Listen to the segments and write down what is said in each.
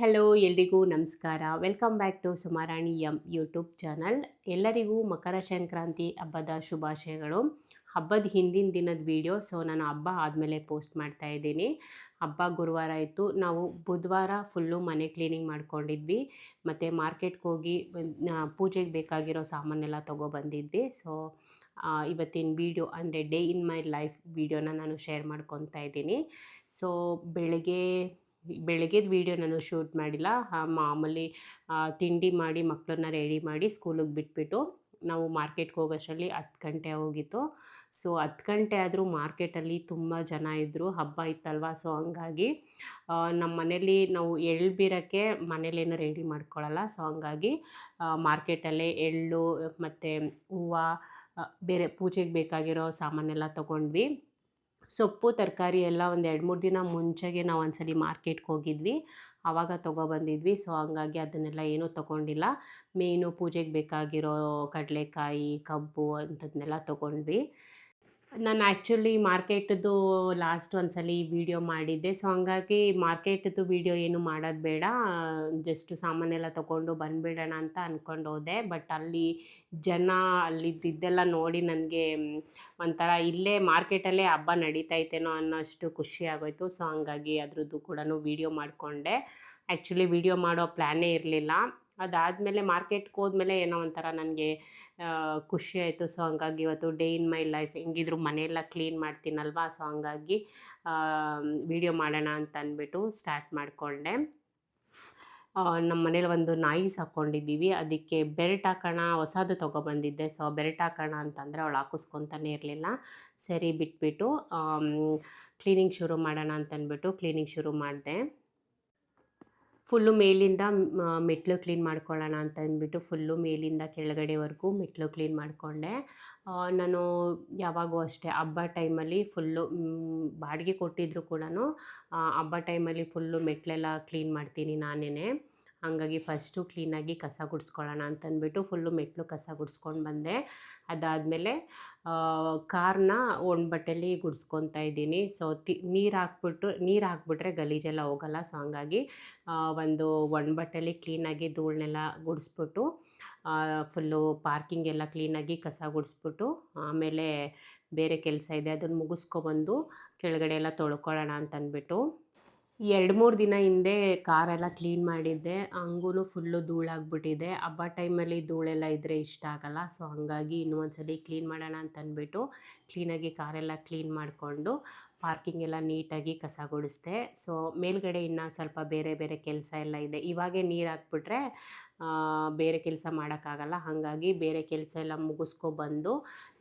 Hello, ಎಲ್ರಿಗೂ ನಮಸ್ಕಾರ. Welcome back to Sumarani M YouTube channel ಎಲ್ಲರಿಗೂ ಮಕರ ಸಂಕ್ರಾಂತಿ ಹಬ್ಬದ ಶುಭಾಶಯಗಳು. ಹಬ್ಬದ ಹಿಂದಿನ ದಿನದ ವಿಡಿಯೋ ಸೊ ನಾನು ಹಬ್ಬ ಆದಮೇಲೆ ಪೋಸ್ಟ್ ಮಾಡ್ತಾ ಇದ್ದೀನಿ. ಹಬ್ಬ ಗುರುವಾರ ಇತ್ತು. ನಾವು ಬುಧವಾರ ಫುಲ್ಲು ಮನೆ ಕ್ಲೀನಿಂಗ್ ಮಾಡ್ಕೊಂಡಿದ್ವಿ. ಮತ್ತು ಮಾರ್ಕೆಟ್ಗೆ ಹೋಗಿ ಪೂಜೆಗೆ ಬೇಕಾಗಿರೋ ಸಾಮಾನೆಲ್ಲ ತೊಗೊಬಂದಿದ್ವಿ ಸೊ ಇವತ್ತಿನ ವೀಡಿಯೋ ಅಂದರೆ ಡೇ ಇನ್ ಮೈ ಲೈಫ್ ವೀಡಿಯೋನ ನಾನು ಶೇರ್ ಮಾಡ್ಕೊತಾ ಇದ್ದೀನಿ. ಸೊ ಬೆಳಗ್ಗೆ ಬೆಳಗ್ಗೆದ ವೀಡಿಯೋ ನಾನು ಶೂಟ್ ಮಾಡಿಲ್ಲ. ಮಾಮೂಲಿ ತಿಂಡಿ ಮಾಡಿ ಮಕ್ಕಳನ್ನ ರೆಡಿ ಮಾಡಿ ಸ್ಕೂಲಿಗೆ ಬಿಟ್ಬಿಟ್ಟು ನಾವು ಮಾರ್ಕೆಟ್ಗೆ ಹೋಗೋಷ್ಟರಲ್ಲಿ ಹತ್ತು ಗಂಟೆ ಹೋಗಿತ್ತು. ಸೊ, ಹತ್ತು ಗಂಟೆ ಆದರೂ ಮಾರ್ಕೆಟಲ್ಲಿ ತುಂಬ ಜನ ಇದ್ದರು ಹಬ್ಬ ಇತ್ತಲ್ವ? ಸೊ, ಹಂಗಾಗಿ ನಮ್ಮ ಮನೇಲಿ ನಾವು ಎಳ್ಳು ಬೀರೋಕ್ಕೆ ಮನೇಲೇನು ರೆಡಿ ಮಾಡ್ಕೊಳ್ಳಲ್ಲ ಸೊ, ಹಂಗಾಗಿ ಮಾರ್ಕೆಟಲ್ಲೇ ಎಳ್ಳು, ಮತ್ತು ಹೂವು ಬೇರೆ ಪೂಜೆಗೆ ಬೇಕಾಗಿರೋ ಸಾಮಾನೆಲ್ಲ ತೊಗೊಂಡ್ವಿ. ಸೊಪ್ಪು, ತರಕಾರಿ ಎಲ್ಲ ಒಂದು ಎರಡು, ಮೂರು ದಿನ ಮುಂಚೆಗೆ ನಾವು ಒಂದ್ಸಲಿ ಮಾರ್ಕೆಟ್ಗೆ ಹೋಗಿದ್ವಿ. ಆವಾಗ ತೊಗೊಬಂದಿದ್ವಿ ಸೊ ಹಂಗಾಗಿ ಅದನ್ನೆಲ್ಲ ಏನೂ ತೊಗೊಂಡಿಲ್ಲ. ಮೇನು ಪೂಜೆಗೆ ಬೇಕಾಗಿರೋ ಕಡಲೆಕಾಯಿ, ಕಬ್ಬು ಅಂಥದ್ದನ್ನೆಲ್ಲ ತೊಗೊಂಡ್ವಿ. ನಾನು ಆ್ಯಕ್ಚುಲಿ ಮಾರ್ಕೆಟ್ದು ಲಾಸ್ಟ್ ಒಂದ್ಸಲ ವಿಡಿಯೋ ಮಾಡಿದ್ದೆ. ಸೊ ಹಂಗಾಗಿ ಮಾರ್ಕೆಟ್ದು ವಿಡಿಯೋ ಏನು ಮಾಡೋದು ಬೇಡ. ಜಸ್ಟ್ ಸಾಮಾನೆಲ್ಲ ತೊಗೊಂಡು ಬಂದುಬಿಡೋಣ ಅಂತ ಅಂದ್ಕೊಂಡು ಹೋದೆ. ಬಟ್ ಅಲ್ಲಿ ಜನ ಅಲ್ಲಿದ್ದೆಲ್ಲ ನೋಡಿ ನನಗೆ ಒಂಥರ ಇಲ್ಲೇ ಮಾರ್ಕೆಟಲ್ಲೇ ಹಬ್ಬ ನಡೀತೈತೇನೋ ಅನ್ನೋಷ್ಟು ಖುಷಿ ಆಗೋಯ್ತು. ಸೊ ಹಂಗಾಗಿ ಅದ್ರದ್ದು ಕೂಡ ವಿಡಿಯೋ ಮಾಡಿಕೊಂಡೆ. ಆ್ಯಕ್ಚುಲಿ ವಿಡಿಯೋ ಮಾಡೋ ಪ್ಲ್ಯಾನೇ ಇರಲಿಲ್ಲ. ಅದಾದಮೇಲೆ ಮಾರ್ಕೆಟ್ಗೆ ಹೋದ್ಮೇಲೆ ಏನೋ ಒಂಥರ ನನಗೆ ಖುಷಿ ಆಯಿತು. ಸೊ, ಹಂಗಾಗಿ ಇವತ್ತು ಡೇ ಇನ್ ಮೈ ಲೈಫ್ ಹೆಂಗಿದ್ರು ಮನೆಯೆಲ್ಲ ಕ್ಲೀನ್ ಮಾಡ್ತೀನಲ್ವಾ? ಸೊ, ಹಂಗಾಗಿ ವಿಡಿಯೋ ಮಾಡೋಣ ಅಂತ ಅಂದ್ಬಿಟ್ಟು ಸ್ಟಾರ್ಟ್ ಮಾಡಿಕೊಂಡೆ. ನಮ್ಮ ಮನೇಲಿ ಒಂದು ನಾಯಿ ಸಾಕೊಂಡಿದ್ದೀವಿ. ಅದಕ್ಕೆ ಬೆರೆಟ್ ಹಾಕೋಣ, ಹೊಸದು ತೊಗೊಬಂದಿದ್ದೆ. ಸೊ, ಬೆರೆಟ್ ಹಾಕೋಣ ಅಂತಂದರೆ ಅವಳು ಹಾಕಿಸ್ಕೊತಾನೆ ಇರಲಿಲ್ಲ. ಸರಿ, ಬಿಟ್ಬಿಟ್ಟು ಕ್ಲೀನಿಂಗ್ ಶುರು ಮಾಡೋಣ ಅಂತಂದ್ಬಿಟ್ಟು ಕ್ಲೀನಿಂಗ್ ಶುರು ಮಾಡಿದೆ. ಫುಲ್ಲು ಮೇಲಿಂದ ಮೆಟ್ಲು ಕ್ಲೀನ್ ಮಾಡ್ಕೊಳ್ಳೋಣ ಅಂತ ಅಂದ್ಬಿಟ್ಟು ಫುಲ್ಲು ಮೇಲಿಂದ ಕೆಳಗಡೆವರೆಗೂ ಮೆಟ್ಲು ಕ್ಲೀನ್ ಮಾಡಿಕೊಂಡೆ. ನಾನು ಯಾವಾಗೂ ಅಷ್ಟೇ ಹಬ್ಬ ಟೈಮಲ್ಲಿ ಫುಲ್ಲು ಬಾಡಿಗೆ ಕೊಟ್ಟಿದ್ರು ಕೂಡ ಹಬ್ಬ ಟೈಮಲ್ಲಿ ಫುಲ್ಲು ಮೆಟ್ಲೆಲ್ಲ ಕ್ಲೀನ್ ಮಾಡ್ತೀನಿ ನಾನೇ ಹಾಗಾಗಿ ಫಸ್ಟು ಕ್ಲೀನಾಗಿ ಕಸ ಗುಡಿಸ್ಕೊಳ್ಳೋಣ ಅಂತಂದ್ಬಿಟ್ಟು ಫುಲ್ಲು ಮೆಟ್ಲು ಕಸ ಗುಡಿಸ್ಕೊಂಡು ಬಂದೆ. ಅದಾದಮೇಲೆ ಕಾರ್ನ ಒಂದು ಬಟ್ಟೆಲಿ ಗುಡಿಸ್ಕೊತಾ ಇದ್ದೀನಿ. ಸೊ ತಿ, ನೀರು ಹಾಕ್ಬಿಟ್ಟು, ನೀರು ಹಾಕ್ಬಿಟ್ರೆ ಗಲೀಜೆಲ್ಲ ಹೋಗಲ್ಲ. ಸೊ ಹಂಗಾಗಿ ಒಂದು ಒಂದು ಬಟ್ಟೆಲಿ ಕ್ಲೀನಾಗಿ ಧೂಳನ್ನೆಲ್ಲ ಗುಡಿಸ್ಬಿಟ್ಟು ಫುಲ್ಲು ಪಾರ್ಕಿಂಗ್ ಎಲ್ಲ ಕ್ಲೀನಾಗಿ ಕಸ ಗುಡಿಸ್ಬಿಟ್ಟು, ಆಮೇಲೆ ಬೇರೆ ಕೆಲಸ ಇದೆ. ಅದನ್ನು ಮುಗಿಸ್ಕೊಬಂದು ಕೆಳಗಡೆ ಎಲ್ಲ ತೊಳ್ಕೊಳ್ಳೋಣ ಅಂತಂದ್ಬಿಟ್ಟು ಎರಡು ಮೂರು ದಿನ ಹಿಂದೆ ಕಾರೆಲ್ಲ ಕ್ಲೀನ್ ಮಾಡಿದ್ದೆ. ಹಂಗೂ ಫುಲ್ಲು ಧೂಳಾಗ್ಬಿಟ್ಟಿದೆ. ಹಬ್ಬ ಟೈಮಲ್ಲಿ ಧೂಳೆಲ್ಲ ಇದ್ದರೆ ಇಷ್ಟ ಆಗಲ್ಲ. ಸೊ, ಹಾಗಾಗಿ ಇನ್ನೂ ಒಂದು ಕ್ಲೀನ್ ಮಾಡೋಣ ಅಂತ ಅಂದ್ಬಿಟ್ಟು ಕ್ಲೀನಾಗಿ ಕಾರೆಲ್ಲ ಕ್ಲೀನ್ ಮಾಡಿಕೊಂಡು ಪಾರ್ಕಿಂಗ್ ಎಲ್ಲ ನೀಟಾಗಿ ಕಸ ಗುಡಿಸ್ದೆ. ಸೊ, ಮೇಲ್ಗಡೆ ಇನ್ನೂ ಸ್ವಲ್ಪ ಬೇರೆ ಬೇರೆ ಕೆಲಸ ಎಲ್ಲ ಇದೆ. ಇವಾಗೇ ನೀರು ಹಾಕ್ಬಿಟ್ರೆ ಬೇರೆ ಕೆಲಸ ಮಾಡೋಕ್ಕಾಗಲ್ಲ. ಹಾಗಾಗಿ ಬೇರೆ ಕೆಲಸ ಎಲ್ಲ ಮುಗಿಸ್ಕೊಬಂದು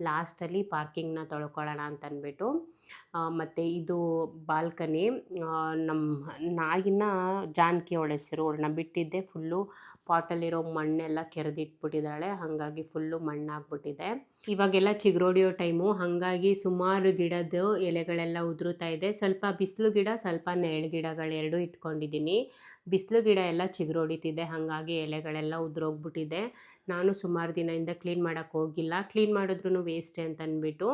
ಲಾಸ್ಟಲ್ಲಿ ಪಾರ್ಕಿಂಗ್ನ ತೊಳ್ಕೊಳ್ಳೋಣ ಅಂತ ಅಂದ್ಬಿಟ್ಟು ಮತ್ತು ಇದು ಬಾಲ್ಕನಿ ನಮ್ಮ ನಾಯಿನ ಜಾನಕಿ ಅವಳ ಹೆಸರು. ಬಿಟ್ಟಿದ್ದೆ ಫುಲ್ಲು ಪಾಟಲ್ಲಿರೋ ಮಣ್ಣೆಲ್ಲ ಕೆರೆದಿಟ್ಬಿಟ್ಟಿದ್ದಾಳೆ. ಹಾಗಾಗಿ ಫುಲ್ಲು ಮಣ್ಣಾಗ್ಬಿಟ್ಟಿದೆ. ಇವಾಗೆಲ್ಲ ಚಿಗುರೊಡೆಯೋ ಟೈಮು. ಹಾಗಾಗಿ ಸುಮಾರು ಗಿಡದ್ದು ಎಲೆಗಳೆಲ್ಲ ಉದುರುತ್ತಾ ಇದೆ. ಸ್ವಲ್ಪ ಬಿಸಿಲು ಗಿಡ, ಸ್ವಲ್ಪ ನೆರಳು ಗಿಡಗಳೆರಡೂ ಇಟ್ಕೊಂಡಿದ್ದೀನಿ. ಬಿಸಿಲು ಗಿಡ ಎಲ್ಲ ಚಿಗುರೊಡಿತಿದೆ ಹಾಗಾಗಿ ಎಲೆಗಳೆಲ್ಲ ಉದುರೋಗ್ಬಿಟ್ಟಿದೆ. ನಾನು ಸುಮಾರು ದಿನದಿಂದ ಕ್ಲೀನ್ ಮಾಡೋಕ್ಕೆ ಹೋಗಿಲ್ಲ. ಕ್ಲೀನ್ ಮಾಡಿದ್ರೂ ವೇಸ್ಟ್ ಅಂತ ಅಂದ್ಬಿಟ್ಟು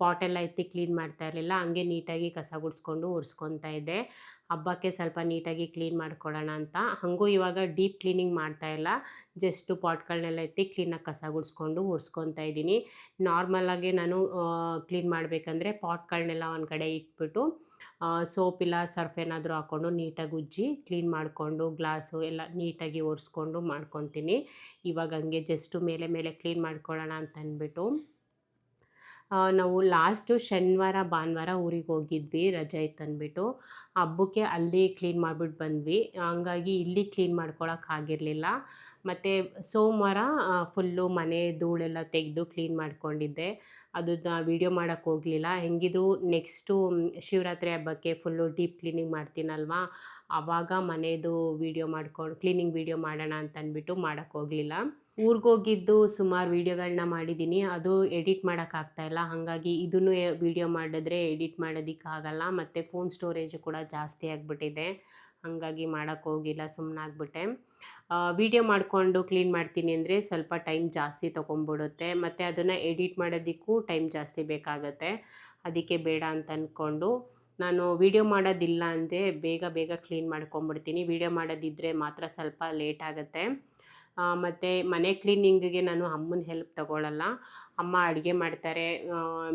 ಪಾಟೆಲ್ಲ ಎತ್ತಿ ಕ್ಲೀನ್ ಮಾಡ್ತಾ ಇರಲಿಲ್ಲ. ಹಂಗೆ ನೀಟಾಗಿ ಕಸ ಗುಡಿಸ್ಕೊಂಡು ಒರೆಸ್ಕೊತಾ ಇದ್ದೆ. ಹಬ್ಬಕ್ಕೆ ಸ್ವಲ್ಪ ನೀಟಾಗಿ ಕ್ಲೀನ್ ಮಾಡ್ಕೊಳ್ಳೋಣ ಅಂತ. ಹಾಗೂ ಇವಾಗ ಡೀಪ್ ಕ್ಲೀನಿಂಗ್ ಮಾಡ್ತಾ ಇಲ್ಲ. ಜಸ್ಟು ಪಾಟ್ಗಳನ್ನೆಲ್ಲ ಎತ್ತಿ ಕ್ಲೀನಾಗಿ ಕಸ ಗುಡಿಸ್ಕೊಂಡು ಒರೆಸ್ಕೊತಾ ಇದ್ದೀನಿ. ನಾರ್ಮಲಾಗಿ ನಾನು ಕ್ಲೀನ್ ಮಾಡಬೇಕಂದ್ರೆ ಪಾಟ್ಗಳನ್ನೆಲ್ಲ ಒಂದು ಕಡೆ ಇಟ್ಬಿಟ್ಟು ಸೋಪ್ ಇಲ್ಲ, ಸರ್ಫ್ ಏನಾದರೂ ಹಾಕ್ಕೊಂಡು ನೀಟಾಗಿ ಉಜ್ಜಿ, ಕ್ಲೀನ್ ಮಾಡಿಕೊಂಡು ಗ್ಲಾಸು ಎಲ್ಲ ನೀಟಾಗಿ ಒರೆಸ್ಕೊಂಡು ಮಾಡ್ಕೊತೀನಿ. ಇವಾಗ ಹಂಗೆ ಜಸ್ಟು ಮೇಲೆ ಮೇಲೆ ಕ್ಲೀನ್ ಮಾಡ್ಕೊಳ್ಳೋಣ ಅಂತ ಅಂದ್ಬಿಟ್ಟು ನಾವು ಲಾಸ್ಟು ಶನಿವಾರ, ಭಾನುವಾರ ಊರಿಗೆ ಹೋಗಿದ್ವಿ, ರಜೆ ಇತ್ತು ಅಂದ್ಬಿಟ್ಟು. ಹಬ್ಬಕ್ಕೆ ಅಲ್ಲಿ ಕ್ಲೀನ್ ಮಾಡಿಬಿಟ್ಟು ಬಂದ್ವಿ. ಹಂಗಾಗಿ ಇಲ್ಲಿ ಕ್ಲೀನ್ ಆಗಿರಲಿಲ್ಲ. ಮತ್ತು ಸೋಮವಾರ ಫುಲ್ಲು ಮನೆ ಧೂಳೆಲ್ಲ ತೆಗೆದು ಕ್ಲೀನ್ ಮಾಡ್ಕೊಂಡಿದ್ದೆ. ಅದನ್ನ ವೀಡಿಯೋ ಮಾಡೋಕ್ಕೆ ಹೋಗಲಿಲ್ಲ. ಹೆಂಗಿದ್ರು ನೆಕ್ಸ್ಟು ಶಿವರಾತ್ರಿ ಹಬ್ಬಕ್ಕೆ ಫುಲ್ಲು ಡೀಪ್ ಕ್ಲೀನಿಂಗ್ ಮಾಡ್ತೀನಲ್ವಾ? ಆವಾಗ ಮನೆಯದು ವೀಡಿಯೋ ಮಾಡ್ಕೊಂಡು, ಕ್ಲೀನಿಂಗ್ ವೀಡಿಯೋ ಮಾಡೋಣ ಅಂತ ಅಂದ್ಬಿಟ್ಟು ಮಾಡೋಕ್ಕೆ ಹೋಗಲಿಲ್ಲ ಊರಿಗೋಗಿದ್ದು ಸುಮಾರು ವೀಡಿಯೋಗಳನ್ನ ಮಾಡಿದ್ದೀನಿ ಅದು ಎಡಿಟ್ ಮಾಡೋಕ್ಕಾಗ್ತಾಯಿಲ್ಲ ಹಾಗಾಗಿ ಇದನ್ನು ವೀಡಿಯೋ ಮಾಡಿದ್ರೆ ಎಡಿಟ್ ಮಾಡೋದಕ್ಕಾಗಲ್ಲ ಮತ್ತು ಫೋನ್ ಸ್ಟೋರೇಜ್ ಕೂಡ ಜಾಸ್ತಿ ಆಗಿಬಿಟ್ಟಿದೆ. ಹಾಗಾಗಿ ಮಾಡೋಕ್ಕೋಗಿಲ್ಲ ಸುಮ್ಮನಾಗ್ಬಿಟ್ಟೆ ವೀಡಿಯೋ ಮಾಡಿಕೊಂಡು ಕ್ಲೀನ್ ಮಾಡ್ತೀನಿ ಅಂದರೆ ಸ್ವಲ್ಪ ಟೈಮ್ ಜಾಸ್ತಿ ತೊಗೊಂಬಿಡುತ್ತೆ ಮತ್ತು ಅದನ್ನು ಎಡಿಟ್ ಮಾಡೋದಕ್ಕೂ ಟೈಮ್ ಜಾಸ್ತಿ ಬೇಕಾಗುತ್ತೆ. ಅದಕ್ಕೆ ಬೇಡ ಅಂತ ಅಂದ್ಕೊಂಡು ನಾನು ವೀಡಿಯೋ ಮಾಡೋದಿಲ್ಲ ಅಂದರೆ ಬೇಗ ಬೇಗ ಕ್ಲೀನ್ ಮಾಡ್ಕೊಂಬಿಡ್ತೀನಿ ವೀಡಿಯೋ ಮಾಡೋದಿದ್ದರೆ ಮಾತ್ರ ಸ್ವಲ್ಪ ಲೇಟ್ ಆಗುತ್ತೆ. ಮತ್ತು ಮನೆ ಕ್ಲೀನಿಂಗಿಗೆ ನಾನು ಅಮ್ಮನ ಹೆಲ್ಪ್ ತಗೊಳ್ಳಲ್ಲ ಅಮ್ಮ ಅಡುಗೆ ಮಾಡ್ತಾರೆ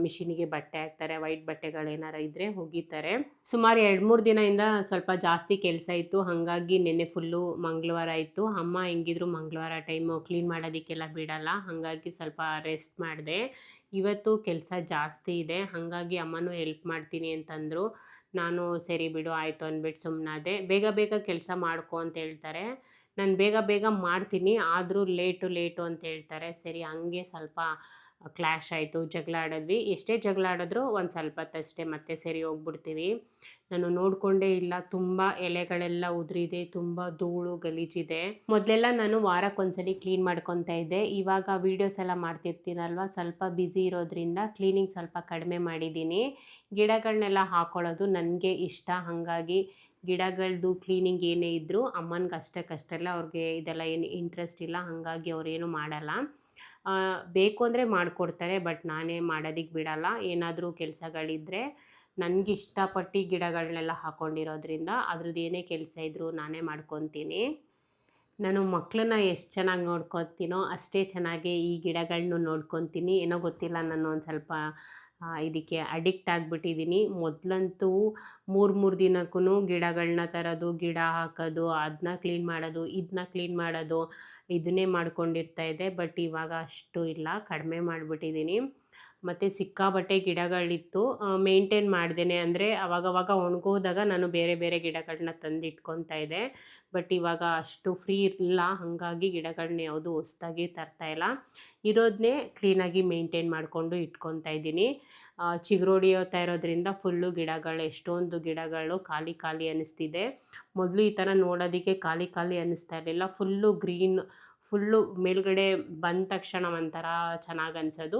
ಮಿಷಿನಿಗೆ ಬಟ್ಟೆ ಹಾಕ್ತಾರೆ, ವೈಟ್ ಬಟ್ಟೆಗಳೇನಾರು ಇದ್ದರೆ ಒಗಿತಾರೆ ಸುಮಾರು ಎರಡು ಮೂರು ದಿನದಿಂದ ಸ್ವಲ್ಪ ಜಾಸ್ತಿ ಕೆಲಸ ಇತ್ತು. ಹಾಗಾಗಿ ನೆನ್ನೆ ಫುಲ್ಲು ಮಂಗಳವಾರ ಇತ್ತು. ಅಮ್ಮ ಹೆಂಗಿದ್ರು ಮಂಗಳವಾರ ಟೈಮು ಕ್ಲೀನ್ ಮಾಡೋದಕ್ಕೆಲ್ಲ ಬಿಡಲ್ಲ. ಹಾಗಾಗಿ ಸ್ವಲ್ಪ ರೆಸ್ಟ್ ಮಾಡಿದೆ. ಇವತ್ತು ಕೆಲಸ ಜಾಸ್ತಿ ಇದೆ. ಹಾಗಾಗಿ ಅಮ್ಮನೂ ಹೆಲ್ಪ್ ಮಾಡ್ತೀನಿ ಅಂತಂದರು. ನಾನು ಸರಿ ಬಿಡು, ಆಯಿತು ಅಂದ್ಬಿಟ್ಟು ಸುಮ್ಮನಾದೆ ಬೇಗ ಬೇಗ ಕೆಲಸ ಮಾಡ್ಕೊ ಅಂತ ಹೇಳ್ತಾರೆ. ನಾನು ಬೇಗ ಬೇಗ ಮಾಡ್ತೀನಿ, ಆದರೂ ಲೇಟು ಲೇಟು ಅಂತ ಹೇಳ್ತಾರೆ. ಸರಿ, ಹಂಗೆ ಸ್ವಲ್ಪ ಕ್ಲ್ಯಾಶ್ ಆಯಿತು, ಜಗಳ ಆಡಿದ್ವಿ. ಎಷ್ಟೇ ಜಗಳ ಆಡಿದ್ರು ಒಂದು ಸ್ವಲ್ಪ ಹೊತ್ತಷ್ಟೇ ಮತ್ತೆ ಸರಿ ಹೋಗ್ಬಿಡ್ತೀವಿ. ನಾನು ನೋಡಿಕೊಂಡೇ ಇಲ್ಲ, ತುಂಬ ಎಲೆಗಳೆಲ್ಲ ಉದುರಿದೆ, ತುಂಬ ಧೂಳು, ಗಲೀಜಿದೆ. ಮೊದಲೆಲ್ಲ ನಾನು ವಾರಕ್ಕೊಂದ್ಸಲಿ ಕ್ಲೀನ್ ಮಾಡ್ಕೊತಾ ಇದ್ದೆ. ಇವಾಗ ವೀಡಿಯೋಸ್ ಎಲ್ಲ ಮಾಡ್ತಿರ್ತೀನಲ್ವ ಸ್ವಲ್ಪ ಬ್ಯುಸಿ ಇರೋದ್ರಿಂದ ಕ್ಲೀನಿಂಗ್ ಸ್ವಲ್ಪ ಕಡಿಮೆ ಮಾಡಿದ್ದೀನಿ. ಗಿಡಗಳನ್ನೆಲ್ಲ ಹಾಕೊಳ್ಳೋದು ನನಗೆ ಇಷ್ಟ, ಹಾಗಾಗಿ ಗಿಡಗಳದ್ದು ಕ್ಲೀನಿಂಗ್ ಏನೇ ಇದ್ದರೂ ಅಮ್ಮನಿಗೆ ಅಷ್ಟಕ್ಕಷ್ಟೆಲ್ಲ ಅವ್ರಿಗೆ ಇದೆಲ್ಲ ಏನು ಇಂಟ್ರೆಸ್ಟ್ ಇಲ್ಲ, ಹಾಗಾಗಿ ಅವರೇನು ಮಾಡಲ್ಲ. ಬೇಕು ಅಂದರೆ ಮಾಡಿಕೊಡ್ತಾರೆ ಬಟ್ ನಾನೇ ಮಾಡೋದಕ್ಕೆ ಬಿಡಲ್ಲ. ಏನಾದರೂ ಕೆಲಸಗಳಿದ್ದರೆ ನನಗೆ ಇಷ್ಟಪಟ್ಟು ಗಿಡಗಳನ್ನೆಲ್ಲ ಹಾಕ್ಕೊಂಡಿರೋದ್ರಿಂದ ಅದ್ರದ್ದು ಏನೇ ಕೆಲಸ ಇದ್ದರೂ ನಾನೇ ಮಾಡ್ಕೊತೀನಿ. ನಾನು ಮಕ್ಕಳನ್ನ ಎಷ್ಟು ಚೆನ್ನಾಗಿ ನೋಡ್ಕೊತೀನೋ ಅಷ್ಟೇ ಚೆನ್ನಾಗಿ ಈ ಗಿಡಗಳನ್ನೂ ನೋಡ್ಕೊತೀನಿ. ಏನೋ ಗೊತ್ತಿಲ್ಲ, ನಾನು ಒಂದು ಸ್ವಲ್ಪ ಇದಕ್ಕೆ ಅಡಿಕ್ಟ್ ಆಗಿಬಿಟ್ಟಿದ್ದೀನಿ ಮೊದಲಂತೂ ಮೂರು ಮೂರು ದಿನಕ್ಕೂ ಗಿಡಗಳನ್ನ ತರೋದು, ಗಿಡ ಹಾಕೋದು ಅದನ್ನ ಕ್ಲೀನ್ ಮಾಡೋದು ಇದನ್ನ ಕ್ಲೀನ್ ಮಾಡೋದು, ಇದನ್ನೇ ಮಾಡ್ಕೊಂಡಿರ್ತಾ ಇದ್ದೆ. ಬಟ್ ಇವಾಗ ಅಷ್ಟು ಇಲ್ಲ, ಕಡಿಮೆ ಮಾಡಿಬಿಟ್ಟಿದ್ದೀನಿ ಮತ್ತು ಸಿಕ್ಕಾಬಟ್ಟೆ ಗಿಡಗಳಿತ್ತು. ಮೇಂಟೈನ್ ಮಾಡ್ದೇನೆ ಅಂದರೆ ಅವಾಗವಾಗ ಒಣಗೋದಾಗ ನಾನು ಬೇರೆ ಬೇರೆ ಗಿಡಗಳನ್ನ ತಂದು ಇಟ್ಕೊತಾ ಇದ್ದೆ. ಬಟ್ ಇವಾಗ ಅಷ್ಟು ಫ್ರೀ ಇರಲಿಲ್ಲ. ಹಾಗಾಗಿ ಗಿಡಗಳನ್ನ ಯಾವುದು ಹೊಸ್ದಾಗಿ ಇಲ್ಲ. ಇರೋದನ್ನೇ ಕ್ಲೀನಾಗಿ ಮೇಂಟೈನ್ ಮಾಡಿಕೊಂಡು ಇಟ್ಕೊತಾ ಇದ್ದೀನಿ. ಚಿಗುರೊಡಿಯೋತಾ ಇರೋದ್ರಿಂದ ಫುಲ್ಲು ಗಿಡಗಳು, ಎಷ್ಟೊಂದು ಗಿಡಗಳು ಖಾಲಿ ಖಾಲಿ ಅನ್ನಿಸ್ತಿದೆ ಮೊದಲು ಈ ಥರ ನೋಡೋದಕ್ಕೆ ಖಾಲಿ ಖಾಲಿ ಅನ್ನಿಸ್ತಾ ಇರಲಿಲ್ಲ. ಫುಲ್ಲು ಗ್ರೀನ್ ಫುಲ್ಲು ಮೇಲ್ಗಡೆ ಬಂದ ತಕ್ಷಣ ಒಂಥರ ಚೆನ್ನಾಗಿ ಅನಿಸೋದು.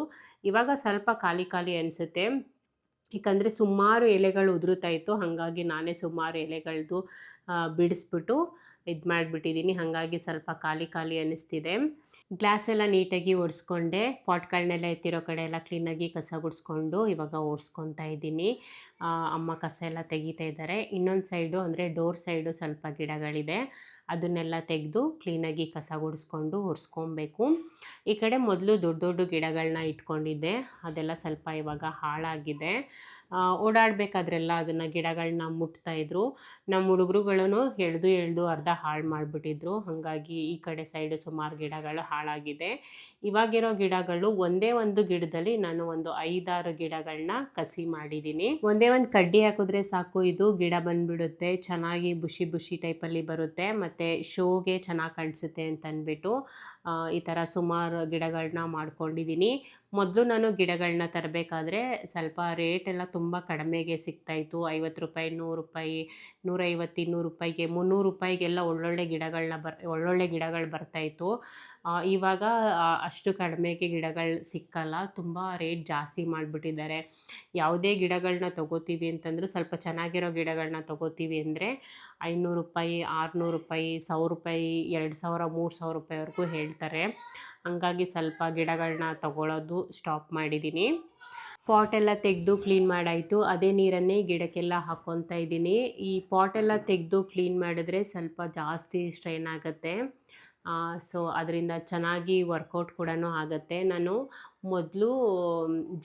ಇವಾಗ ಸ್ವಲ್ಪ ಖಾಲಿ ಖಾಲಿ ಅನಿಸುತ್ತೆ. ಯಾಕಂದರೆ ಸುಮಾರು ಎಲೆಗಳು ಉದುರುತ್ತಾ ಇತ್ತು. ಹಾಗಾಗಿ ನಾನೇ ಸುಮಾರು ಎಲೆಗಳದ್ದು ಬಿಡಿಸ್ಬಿಟ್ಟು ಇದು ಮಾಡಿಬಿಟ್ಟಿದ್ದೀನಿ ಹಾಗಾಗಿ ಸ್ವಲ್ಪ ಖಾಲಿ ಖಾಲಿ ಅನ್ನಿಸ್ತಿದೆ ಗ್ಲಾಸ್ ಎಲ್ಲ ನೀಟಾಗಿ ಒರೆಸ್ಕೊಂಡೆ. ಪಾಟ್ಗಳನ್ನೆಲ್ಲ ಎತ್ತಿರೋ ಕಡೆ ಎಲ್ಲ ಕ್ಲೀನಾಗಿ ಕಸ ಗುಡಿಸ್ಕೊಂಡು ಇವಾಗ ಒರೆಸ್ಕೊತಾ ಇದ್ದೀನಿ. ಅಮ್ಮ ಕಸ ಎಲ್ಲ ತೆಗಿತಾ ಇದ್ದಾರೆ. ಇನ್ನೊಂದು ಸೈಡು ಅಂದರೆ ಡೋರ್ ಸೈಡು ಸ್ವಲ್ಪ ಗಿಡಗಳಿದೆ. ಅದನ್ನೆಲ್ಲ ತೆಗೆದು ಕ್ಲೀನಾಗಿ ಕಸ ಗುಡಿಸ್ಕೊಂಡು ಒರೆಸ್ಕೊಬೇಕು. ಈ ಕಡೆ ಮೊದಲು ದೊಡ್ಡ ದೊಡ್ಡ ಗಿಡಗಳನ್ನ ಇಟ್ಕೊಂಡಿದ್ದೆ. ಅದೆಲ್ಲ ಸ್ವಲ್ಪ ಇವಾಗ ಹಾಳಾಗಿದೆ. ಓಡಾಡಬೇಕಾದ್ರೆಲ್ಲ ಅದನ್ನು ಗಿಡಗಳನ್ನ ಮುಟ್ತಾ ಇದ್ರು. ನಮ್ಮ ಹುಡುಗರುಗಳನ್ನು ಎಳೆದು ಎಳೆದು ಅರ್ಧ ಹಾಳು ಮಾಡಿಬಿಟ್ಟಿದ್ರು. ಹಾಗಾಗಿ ಈ ಕಡೆ ಸೈಡು ಸುಮಾರು ಗಿಡಗಳು ಹಾಳಾಗಿದೆ. ಇವಾಗಿರೋ ಗಿಡಗಳು ಒಂದೇ ಒಂದು ಗಿಡದಲ್ಲಿ ನಾನು ಒಂದು ಐದಾರು ಗಿಡಗಳನ್ನ ಕಸಿ ಮಾಡಿದ್ದೀನಿ. ಒಂದೇ ಒಂದು ಕಡ್ಡಿ ಹಾಕಿದ್ರೆ ಸಾಕು. ಇದು ಗಿಡ ಬಂದ್ಬಿಡುತ್ತೆ. ಚೆನ್ನಾಗಿ ಬುಷಿ ಬುಷಿ ಟೈಪಲ್ಲಿ ಬರುತ್ತೆ. ಮತ್ತು ಶೋಗೆ ಚೆನ್ನಾಗಿ ಕಾಣಿಸುತ್ತೆ ಅಂತಂದ್ಬಿಟ್ಟು ಈ ಥರ ಸುಮಾರು ಗಿಡಗಳನ್ನ ಮಾಡ್ಕೊಂಡಿದ್ದೀನಿ ಮೊದಲು ನಾನು ಗಿಡಗಳನ್ನ ತರಬೇಕಾದ್ರೆ ಸ್ವಲ್ಪ ರೇಟ್ ಎಲ್ಲ ತುಂಬ ಕಡಿಮೆಗೆ ಸಿಗ್ತಾಯಿತ್ತು ಐವತ್ತು ರೂಪಾಯಿ, ನೂರು ರೂಪಾಯಿ, ನೂರೈವತ್ತು, ಇನ್ನೂರು ರೂಪಾಯಿಗೆ, ಮುನ್ನೂರು ರೂಪಾಯಿಗೆಲ್ಲ ಒಳ್ಳೊಳ್ಳೆ ಗಿಡಗಳನ್ನ ಬರ್, ಒಳ್ಳೊಳ್ಳೆ ಗಿಡಗಳು ಬರ್ತಾಯಿತ್ತು ಇವಾಗ ಅಷ್ಟು ಕಡಿಮೆಗೆ ಗಿಡಗಳು ಸಿಕ್ಕಲ್ಲ. ತುಂಬ ರೇಟ್ ಜಾಸ್ತಿ ಮಾಡಿಬಿಟ್ಟಿದ್ದಾರೆ. ಯಾವುದೇ ಗಿಡಗಳನ್ನ ತೊಗೋತೀವಿ ಅಂತಂದರೂ ಸ್ವಲ್ಪ ಚೆನ್ನಾಗಿರೋ ಗಿಡಗಳನ್ನ ತೊಗೋತೀವಿ ಅಂದರೆ ಐನೂರು ರೂಪಾಯಿ, ಆರುನೂರು ರೂಪಾಯಿ, ಸಾವಿರ ರೂಪಾಯಿ, ಎರಡು ಸಾವಿರ, ಮೂರು ಸಾವಿರ ರೂಪಾಯಿವರೆಗೂ ಹೇಳ್ತಾರೆ. ಹಂಗಾಗಿ ಸ್ವಲ್ಪ ಗಿಡಗಳನ್ನ ತಗೊಳ್ಳೋದು ಸ್ಟಾಪ್ ಮಾಡಿದ್ದೀನಿ ಪಾಟೆಲ್ಲ ತೆಗೆದು ಕ್ಲೀನ್ ಮಾಡಾಯಿತು. ಅದೇ ನೀರನ್ನೇ ಗಿಡಕ್ಕೆಲ್ಲ ಹಾಕ್ಕೊತಾ ಇದ್ದೀನಿ. ಈ ಪಾಟೆಲ್ಲ ತೆಗೆದು ಕ್ಲೀನ್ ಮಾಡಿದ್ರೆ ಸ್ವಲ್ಪ ಜಾಸ್ತಿ ಸ್ಟ್ರೈನ್ ಆಗುತ್ತೆ. ಸೊ ಅದರಿಂದ ಚೆನ್ನಾಗಿ ವರ್ಕೌಟ್ ಕೂಡ ಆಗುತ್ತೆ. ನಾನು ಮೊದಲು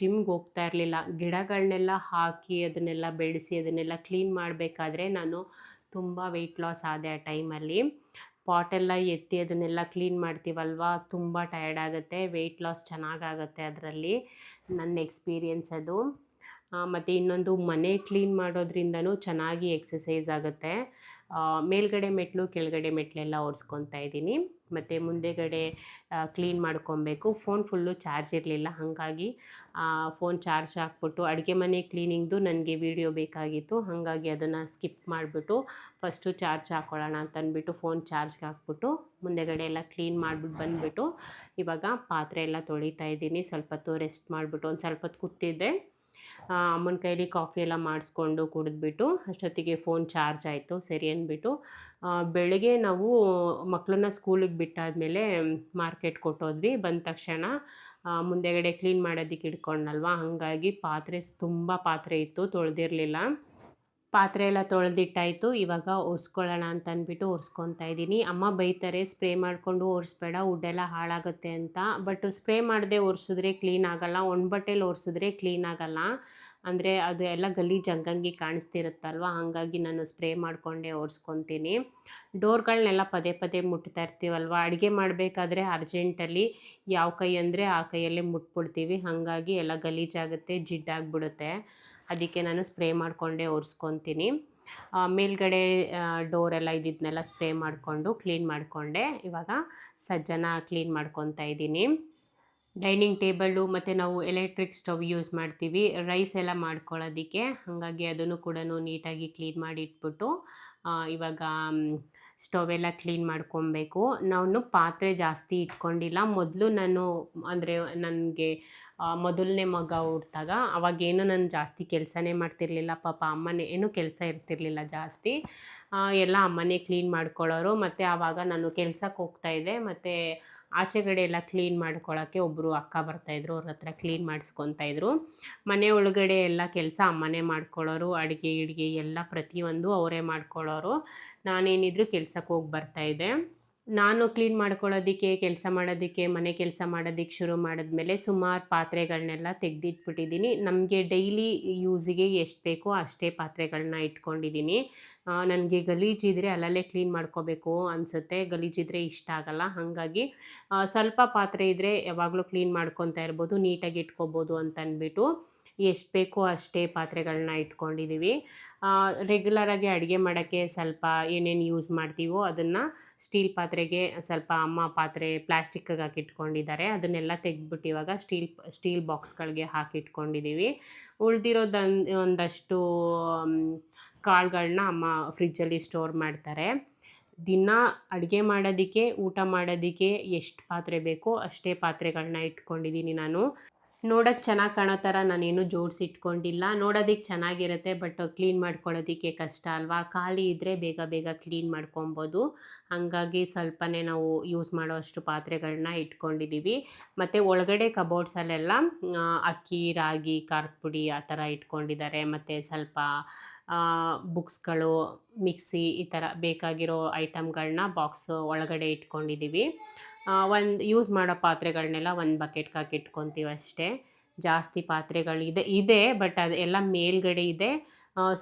ಜಿಮ್ಗೆ ಹೋಗ್ತಾ ಇರಲಿಲ್ಲ. ಗಿಡಗಳನ್ನೆಲ್ಲ ಹಾಕಿ ಅದನ್ನೆಲ್ಲ ಬೆಳೆಸಿ ಅದನ್ನೆಲ್ಲ ಕ್ಲೀನ್ ಮಾಡಬೇಕಾದ್ರೆ ನಾನು ತುಂಬ ವೆಯ್ಟ್ ಲಾಸ್ ಆದೆ ಆ ಟೈಮಲ್ಲಿ ಪಾಟೆಲ್ಲ ಎತ್ತಿ ಅದನ್ನೆಲ್ಲ ಕ್ಲೀನ್ ಮಾಡ್ತೀವಲ್ವ? ತುಂಬ ಟಯರ್ಡ್ ಆಗುತ್ತೆ. ವೆಯ್ಟ್ ಲಾಸ್ ಚೆನ್ನಾಗಾಗುತ್ತೆ ಅದರಲ್ಲಿ. ನನ್ನ ಎಕ್ಸ್ಪೀರಿಯೆನ್ಸ್ ಅದು. ಮತ್ತು ಇನ್ನೊಂದು ಮನೆ ಕ್ಲೀನ್ ಮಾಡೋದ್ರಿಂದನೂ ಚೆನ್ನಾಗಿ ಎಕ್ಸಸೈಸ್ ಆಗುತ್ತೆ. ಮೇಲ್ಗಡೆ ಮೆಟ್ಟಲು ಕೆಳಗಡೆ ಮೆಟ್ಲೆಲ್ಲ ಒರೆಸ್ಕೊತಾ ಇದ್ದೀನಿ. ಮತ್ತು ಮುಂದೆಗಡೆ ಕ್ಲೀನ್ ಮಾಡ್ಕೊಬೇಕು. ಫೋನ್ ಫುಲ್ಲು ಚಾರ್ಜ್ ಇರಲಿಲ್ಲ. ಹಾಗಾಗಿ ಫೋನ್ ಚಾರ್ಜ್ ಹಾಕ್ಬಿಟ್ಟು ಅಡುಗೆ ಮನೆ ಕ್ಲೀನಿಂಗ್ದು ನನಗೆ ವೀಡಿಯೋ ಬೇಕಾಗಿತ್ತು. ಹಾಗಾಗಿ ಅದನ್ನು ಸ್ಕಿಪ್ ಮಾಡಿಬಿಟ್ಟು ಫಸ್ಟು ಚಾರ್ಜ್ ಹಾಕ್ಕೊಳ್ಳೋಣ ಅಂತಂದ್ಬಿಟ್ಟು ಫೋನ್ ಚಾರ್ಜ್ಗೆ ಹಾಕ್ಬಿಟ್ಟು ಮುಂದೆಗಡೆ ಎಲ್ಲ ಕ್ಲೀನ್ ಮಾಡಿಬಿಟ್ಟು ಬಂದುಬಿಟ್ಟು ಇವಾಗ ಪಾತ್ರೆ ಎಲ್ಲ ತೊಳಿತಾ ಇದ್ದೀನಿ. ಸ್ವಲ್ಪ ಹೊತ್ತು ರೆಸ್ಟ್ ಮಾಡಿಬಿಟ್ಟು ಒಂದು ಸ್ವಲ್ಪ ಹೊತ್ತು ಕೂತಿದ್ದೆ. ಅಮ್ಮನ ಕೈಲಿ ಕಾಫಿ ಎಲ್ಲ ಮಾಡಿಸ್ಕೊಂಡು ಕುಡಿದ್ಬಿಟ್ಟು ಅಷ್ಟೊತ್ತಿಗೆ ಫೋನ್ ಚಾರ್ಜ್ ಆಯಿತು, ಸರಿ ಅಂದ್ಬಿಟ್ಟು ಬೆಳಗ್ಗೆ ನಾವು ಮಕ್ಕಳನ್ನ ಸ್ಕೂಲಿಗೆ ಬಿಟ್ಟಾದಮೇಲೆ ಮಾರ್ಕೆಟ್ ಕೊಟ್ಟೋದ್ವಿ. ಬಂದ ತಕ್ಷಣ ಮುಂದೆಗಡೆ ಕ್ಲೀನ್ ಮಾಡೋದಕ್ಕೆ ಇಟ್ಕೊಂಡಲ್ವ ಹಾಗಾಗಿ ಪಾತ್ರೆ ತುಂಬ ಪಾತ್ರೆ ಇತ್ತು, ತೊಳೆದಿರಲಿಲ್ಲ. ಪಾತ್ರೆ ಎಲ್ಲ ತೊಳೆದಿಟ್ಟಾಯಿತು, ಇವಾಗ ಒರೆಸ್ಕೊಳ್ಳೋಣ ಅಂತ ಅಂದ್ಬಿಟ್ಟು ಒರೆಸ್ಕೊತಾ ಇದ್ದೀನಿ. ಅಮ್ಮ ಬೈತಾರೆ, ಸ್ಪ್ರೇ ಮಾಡಿಕೊಂಡು ಒರೆಸ್ಬೇಡ ಉಡ್ಡೆಲ್ಲ ಹಾಳಾಗುತ್ತೆ ಅಂತ. ಬಟ್ ಸ್ಪ್ರೇ ಮಾಡದೆ ಒರೆಸಿದ್ರೆ ಕ್ಲೀನ್ ಆಗಲ್ಲ ಒಣಬಟ್ಟೆಲಿ ಒರೆಸಿದ್ರೆ ಕ್ಲೀನ್ ಆಗಲ್ಲ. ಅಂದರೆ ಅದು ಎಲ್ಲ ಗಲೀಜು ಹಂಗಂಗೆ ಕಾಣಿಸ್ತಿರುತ್ತಲ್ವ? ಹಾಗಾಗಿ ನಾನು ಸ್ಪ್ರೇ ಮಾಡಿಕೊಂಡೇ ಒರೆಸ್ಕೊತೀನಿ. ಡೋರ್ಗಳನ್ನೆಲ್ಲ ಪದೇ ಪದೇ ಮುಟ್ತಾ ಇರ್ತೀವಲ್ವ? ಅಡುಗೆ ಮಾಡಬೇಕಾದ್ರೆ ಅರ್ಜೆಂಟಲ್ಲಿ ಯಾವ ಕೈ ಅಂದರೆ ಆ ಕೈಯಲ್ಲೇ ಮುಟ್ಬಿಡ್ತೀವಿ. ಹಾಗಾಗಿ ಎಲ್ಲ ಗಲೀಜಾಗುತ್ತೆ, ಜಿಡ್ಡಾಗ್ಬಿಡುತ್ತೆ. ಅದಕ್ಕೆ ನಾನು ಸ್ಪ್ರೇ ಮಾಡಿಕೊಂಡೇ, ಒರೆಸ್ಕೊತೀನಿ. ಮೇಲ್ಗಡೆ ಡೋರೆಲ್ಲ ಇದ್ದಿದ್ದನ್ನೆಲ್ಲ ಸ್ಪ್ರೇ ಮಾಡಿಕೊಂಡು ಕ್ಲೀನ್ ಮಾಡಿಕೊಂಡೆ. ಇವಾಗ ಸಜ್ಜನ ಕ್ಲೀನ್ ಮಾಡ್ಕೊತಾ ಇದ್ದೀನಿ. ಡೈನಿಂಗ್ ಟೇಬಲ್ಲು ಮತ್ತು ನಾವು ಎಲೆಕ್ಟ್ರಿಕ್ ಸ್ಟವ್ ಯೂಸ್ ಮಾಡ್ತೀವಿ. ರೈಸ್ ಎಲ್ಲ ಮಾಡ್ಕೊಳ್ಳೋದಕ್ಕೆ, ಹಾಗಾಗಿ ಅದನ್ನು ಕೂಡ ನೀಟಾಗಿ ಕ್ಲೀನ್ ಮಾಡಿ ಇಟ್ಬಿಟ್ಟು ಇವಾಗ ಎಲ್ಲ ಕ್ಲೀನ್ ಮಾಡ್ಕೊಬೇಕು. ನಾನು ಪಾತ್ರೆ ಜಾಸ್ತಿ ಇಟ್ಕೊಂಡಿಲ್ಲ. ಮೊದಲು ನಾನು, ಅಂದರೆ, ನನಗೆ ಮೊದಲನೇ ಮಗ ಹುಟ್ಟಿದಾಗ ಅವಾಗೇನು ನಾನು ಜಾಸ್ತಿ ಕೆಲಸನೇ ಮಾಡ್ತಿರ್ಲಿಲ್ಲ, ಪಾಪ ಅಮ್ಮನೇ ಏನು ಕೆಲಸ ಇರ್ತಿರ್ಲಿಲ್ಲ ಜಾಸ್ತಿ. ಎಲ್ಲ ಅಮ್ಮನೇ ಕ್ಲೀನ್ ಮಾಡ್ಕೊಳ್ಳೋರು ಮತ್ತು ಆವಾಗ ನಾನು ಕೆಲ್ಸಕ್ಕೆ ಹೋಗ್ತಾಯಿದ್ದೆ ಮತ್ತು ಆಚೆಗಡೆ ಎಲ್ಲ ಕ್ಲೀನ್ ಮಾಡ್ಕೊಳ್ಳೋಕ್ಕೆ ಒಬ್ಬರು ಅಕ್ಕ ಬರ್ತಾಯಿದ್ರು ಅವ್ರ ಹತ್ರ ಕ್ಲೀನ್ ಮಾಡಿಸ್ಕೊತಾಯಿದ್ರು ಮನೆ ಒಳಗಡೆ ಎಲ್ಲ ಕೆಲಸ ಅಮ್ಮನೇ ಮಾಡ್ಕೊಳ್ಳೋರು ಅಡುಗೆ, ಇಡುಗೆ ಎಲ್ಲ ಪ್ರತಿಯೊಂದು ಅವರೇ ಮಾಡ್ಕೊಳ್ಳೋರು ನಾನೇನಿದ್ರು ಕೆಲ್ಸಕ್ಕೆ ಹೋಗಿ ಬರ್ತಾಯಿದ್ದೆ ನಾನು ಕ್ಲೀನ್ ಮಾಡ್ಕೊಳ್ಳೋದಕ್ಕೆ, ಕೆಲಸ ಮಾಡೋದಕ್ಕೆ, ಮನೆ ಕೆಲಸ ಮಾಡೋದಕ್ಕೆ ಶುರು ಮಾಡಿದ್ಮೇಲೆ ಸುಮಾರು ಪಾತ್ರೆಗಳನ್ನೆಲ್ಲ ತೆಗೆದಿಟ್ಬಿಟ್ಟಿದ್ದೀನಿ. ನಮಗೆ ಡೈಲಿ ಯೂಸಿಗೆ ಎಷ್ಟು ಬೇಕೋ ಅಷ್ಟೇ ಪಾತ್ರೆಗಳನ್ನ ಇಟ್ಕೊಂಡಿದ್ದೀನಿ. ನನಗೆ ಗಲೀಜಿದ್ರೆ ಅಲ್ಲಲ್ಲೇ ಕ್ಲೀನ್ ಮಾಡ್ಕೋಬೇಕು ಅನಿಸುತ್ತೆ. ಗಲೀಜಿದ್ರೆ ಇಷ್ಟ ಆಗಲ್ಲ. ಹಾಗಾಗಿ ಸ್ವಲ್ಪ ಪಾತ್ರೆ ಇದ್ದರೆ ಯಾವಾಗಲೂ ಕ್ಲೀನ್ ಮಾಡ್ಕೊತಾ ಇರ್ಬೋದು, ನೀಟಾಗಿ ಇಟ್ಕೋಬೋದು ಅಂತ ಅಂದ್ಬಿಟ್ಟು ಎಷ್ಟು ಬೇಕೋ ಅಷ್ಟೇ ಪಾತ್ರೆಗಳನ್ನ ಇಟ್ಕೊಂಡಿದ್ದೀವಿ ರೆಗ್ಯುಲರಾಗಿ ಅಡುಗೆ ಮಾಡೋಕ್ಕೆ ಸ್ವಲ್ಪ ಏನೇನು ಯೂಸ್ ಮಾಡ್ತೀವೋ ಅದನ್ನು ಸ್ಟೀಲ್ ಪಾತ್ರೆಗೆ ಸ್ವಲ್ಪ ಅಮ್ಮ ಪಾತ್ರೆ ಪ್ಲಾಸ್ಟಿಕ್ಗೆ ಹಾಕಿಟ್ಕೊಂಡಿದ್ದಾರೆ. ಅದನ್ನೆಲ್ಲ ತೆಗೆದ್ಬಿಟ್ಟು ಇವಾಗ ಸ್ಟೀಲ್ ಸ್ಟೀಲ್ ಬಾಕ್ಸ್ಗಳಿಗೆ ಹಾಕಿಟ್ಕೊಂಡಿದ್ದೀವಿ ಉಳಿದಿರೋದನ್ ಒಂದಷ್ಟು ಕಾಳುಗಳನ್ನ ಅಮ್ಮ ಫ್ರಿಜ್ಜಲ್ಲಿ ಸ್ಟೋರ್ ಮಾಡ್ತಾರೆ. ದಿನ ಅಡುಗೆ ಮಾಡೋದಕ್ಕೆ, ಊಟ ಮಾಡೋದಕ್ಕೆ ಎಷ್ಟು ಪಾತ್ರೆ ಬೇಕೋ ಅಷ್ಟೇ ಪಾತ್ರೆಗಳನ್ನ ಇಟ್ಕೊಂಡಿದ್ದೀನಿ ನಾನು. ನೋಡೋಕ್ಕೆ ಚೆನ್ನಾಗಿ ಕಾಣೋ ಥರ ನಾನೇನು ಜೋಡಿಸಿ ಇಟ್ಕೊಂಡಿಲ್ಲ. ನೋಡೋದಕ್ಕೆ ಚೆನ್ನಾಗಿರುತ್ತೆ, ಬಟ್ ಕ್ಲೀನ್ ಮಾಡ್ಕೊಳ್ಳೋದಕ್ಕೆ ಕಷ್ಟ ಅಲ್ವಾ? ಖಾಲಿ ಇದ್ದರೆ ಬೇಗ ಬೇಗ ಕ್ಲೀನ್ ಮಾಡ್ಕೊಬೋದು. ಹಾಗಾಗಿ ಸ್ವಲ್ಪನೇ ನಾವು ಯೂಸ್ ಮಾಡೋಷ್ಟು ಪಾತ್ರೆಗಳನ್ನ ಇಟ್ಕೊಂಡಿದ್ದೀವಿ ಮತ್ತು ಒಳಗಡೆ ಕಬೋರ್ಡ್ಸಲ್ಲೆಲ್ಲ ಅಕ್ಕಿ, ರಾಗಿ ಖಾರದ ಪುಡಿ ಆ ಥರ ಇಟ್ಕೊಂಡಿದ್ದಾರೆ. ಮತ್ತು ಸ್ವಲ್ಪ ಬುಕ್ಸ್ಗಳು, ಮಿಕ್ಸಿ ಈ ಥರ ಬೇಕಾಗಿರೋ ಐಟಮ್ಗಳನ್ನ ಬಾಕ್ಸ್ ಒಳಗಡೆ ಇಟ್ಕೊಂಡಿದ್ದೀವಿ ಒಂದು ಯೂಸ್ ಮಾಡೋ ಪಾತ್ರೆಗಳನ್ನೆಲ್ಲ ಒಂದು ಬಕೆಟ್ಗೆ ಹಾಕಿ ಇಟ್ಕೊತೀವಿ ಅಷ್ಟೇ. ಜಾಸ್ತಿ ಪಾತ್ರೆಗಳಿದೆ ಇದೆ ಬಟ್ ಅದು ಎಲ್ಲ ಮೇಲ್ಗಡೆ ಇದೆ.